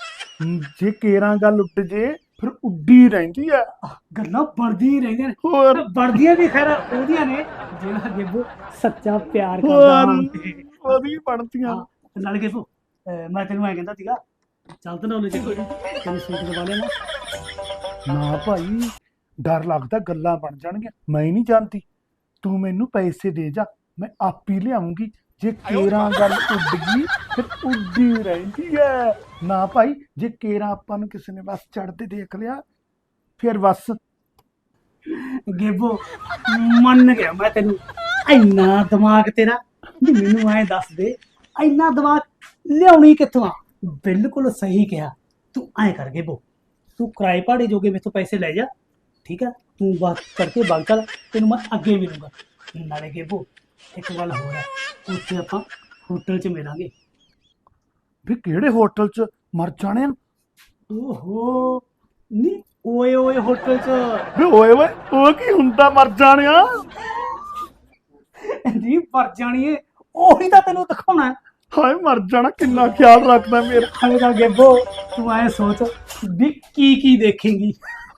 Speaker 1: ਜੇ ਕੇਰਾਂ ਗੱਲ ਉੱਡ ਜੇ ਫਿਰ ਉੱਡੀ ਰਹਿੰਦੀ ਆ।
Speaker 3: ਗੱਲਾਂ ਬਣਦੀਆਂ ਹੀ ਰਹਿੰਦੀਆਂ ਨੇ।
Speaker 1: ਹੋਰ।
Speaker 3: ਬਣਦੀਆਂ ਵੀ ਖੈਰ ਉਹਦੀਆਂ ਨੇ ਜਿਹੜਾ ਗੇਬੂ ਸੱਚਾ ਪਿਆਰ ਕਰਦਾ
Speaker 1: ਹੋਰ। ਉਹਦੀ ਬਣਦੀਆਂ
Speaker 3: ਹਾਂ, ਨਾਲ ਗੇਬੂ ਅਹ ਮੈਂ ਤੈਨੂੰ ਐ ਕਹਿੰਦਾ ਸੀਗਾ ਚੱਲ ਤੇ ਨੌਲੇਜ ਕੋਈ ਤੈਨੂੰ ਸੂਟ ਦਵਾ ਨਾ।
Speaker 1: ਨਾ ਭਾਈ ਡਰ ਲੱਗਦਾ ਗੱਲਾਂ ਬਣ ਜਾਣਗੀਆਂ। ਮੈਂ ਹੀ ਨਹੀਂ ਜਾਣਦੀ। ਤੂੰ ਮੈਨੂੰ ਪੈਸੇ ਦੇ ਜਾ। ਮੈਂ ਆਪ ਹੀ ਲਿਆਉਂਗੀ। ਜੇ ਕੇਰਾਂ ਗੱਲ ਉੱਡ ਗਈ ਫਿਰ ਉੱਡੀ ਰਹਿੰਦੀ ਐ। ਨਾ ਭਾਈ ਜੇ ਕੇਰਾਂ ਆਪਾਂ ਨੂੰ ਕਿਸੇ ਨੇ ਬਸ ਚੜਦੇ ਦੇਖ ਲਿਆ ਫਿਰ ਬਸ
Speaker 3: ਗੇਬੋ ਮੰਨ ਗਿਆ ਮੈਂ ਤੈਨੂੰ। ਇੰਨਾ ਦਿਮਾਗ ਤੇਰਾ ਵੀ ਮੈਨੂੰ ਐ ਦੱਸ ਦੇ ਇੰਨਾ ਦਿਮਾਗ ਲਿਆਉਣੀ ਕਿੱਥੋਂ ਆ? ਬਿਲਕੁਲ ਸਹੀ ਕਿਹਾ। ਤੂੰ ਐ ਕਰ ਗੇਬੋ। ਤੂੰ ਕਿਰਾਏ ਭਾੜੇ ਜੋਗੇ ਮੇਥੋਂ ਪੈਸੇ ਲੈ ਜਾ। ਠੀਕ ਆ? ਤੂੰ ਬਾਤ ਕਰਕੇ ਬਾਗ ਚੱਲ। ਤੈਨੂੰ ਮੈਂ ਅੱਗੇ ਮਿਲੂੰਗਾ ਨਾਲੇ ਗੇਬੋ ਇੱਕ ਗੱਲ ਹੋਰ ਹੈ ਉੱਥੇ ਆਪਾਂ ਹੋਟਲ 'ਚ ਮਿਲਾਂਗੇ।
Speaker 1: ਵੀ ਕਿਹੜੇ ਹੋਟਲ 'ਚ? ਮਰ ਜਾਣੇ ਆ?
Speaker 3: ਓਹੋ ਨੀ ਓਏ ਓਏ ਹੋਟਲ ਚ।
Speaker 1: ਵੀ ਓਏ ਓਏ ਉਹ ਕੀ ਹੁੰਦਾ? ਮਰ ਜਾਣਿਆ
Speaker 3: ਜੀ ਪਰ ਜਾਣੀਏ। ਉਹੀ ਤਾਂ ਤੈਨੂੰ ਦਿਖਾਉਣਾ ਹੈ।
Speaker 1: ਹਾਏ ਮਰ ਜਾਣਾ ਕਿੰਨਾ ਖਿਆਲ ਰੱਖਦਾ ਮੇਰਾ।
Speaker 3: ਹਾਏ ਦਾ ਗੇਬੋ ਤੂੰ ਐ ਸੋਚ ਵੀ ਕੀ ਕੀ ਦੇਖੇਂਗੀ।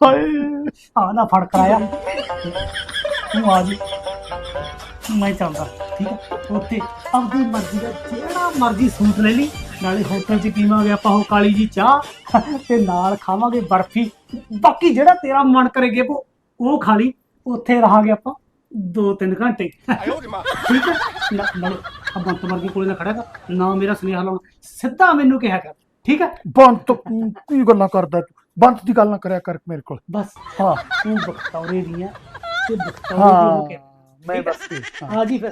Speaker 1: ਹਾਏ।
Speaker 3: ਆ ਨਾ ਫੜ ਕਰਾਇਆ। ਤੂੰ ਆ ਜੀ। ਮੈਂ ਚੱਲਦਾ ਠੀਕ ਹੈ? ਉੱਥੇ ਆਪਦੀ ਮਰਜ਼ੀ ਦਾ ਜਿਹੜਾ ਮਰਜ਼ੀ ਸੂਟ ਲੈ ਲਈ ਨਾਲੇ ਹੋਟਲ 'ਚ ਪੀਵਾਂਗੇ ਆਪਾਂ ਉਹ ਕਾਲੀ ਜੀ ਚਾਹ ਤੇ ਨਾਲ ਖਾਵਾਂਗੇ ਬਰਫੀ। ਬਾਕੀ ਜਿਹੜਾ ਤੇਰਾ ਮਨ ਕਰੇ ਗੇਬੋ ਉਹ ਖਾ ਲਈ। ਉੱਥੇ ਰਹਾਂਗੇ ਆਪਾਂ 2-3 ਘੰਟੇ। ਠੀਕ ਹੈ? ਨਾਲੇ ਆ ਬੰਤ ਵਰਗੀ ਕੋਲੇ ਨਾ ਖੜਾ ਕਰ। ਨਾ ਮੇਰਾ ਸੁਨੇਹਾ ਲਾਉਣਾ। ਸਿੱਧਾ ਮੈਨੂੰ ਕਿਹਾ ਕਰ। ਠੀਕ ਹੈ?
Speaker 1: ਬੰਤ ਕੀ ਗੱਲਾਂ ਕਰਦਾ ਤੂੰ? ਬੰਤ ਦੀ ਗੱਲ ਨਾ ਕਰਿਆ ਕਰ ਮੇਰੇ ਕੋਲ।
Speaker 3: ਬਸ।
Speaker 1: ਹਾਂ।
Speaker 3: ਤੂੰ ਬਖਤੌਰੇ ਦੀ ਹੈ ਤੇ ਬਖਤੌਰੇ ਦੀ ਹੋ ਕੇ
Speaker 1: ਹਾਂ ਮੈਂ ਬਸ ਹਾਂ।
Speaker 3: ਆ ਜੀ ਫਿਰ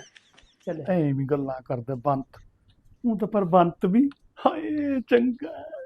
Speaker 3: ਚੱਲ।
Speaker 1: ਐਵੇਂ ਗੱਲਾਂ ਕਰਦਾ ਬੰਤ। ਉਹ ਤਾਂ ਪਰ ਬੰਤ ਵੀ ਹਾਏ ਚੰਗਾ।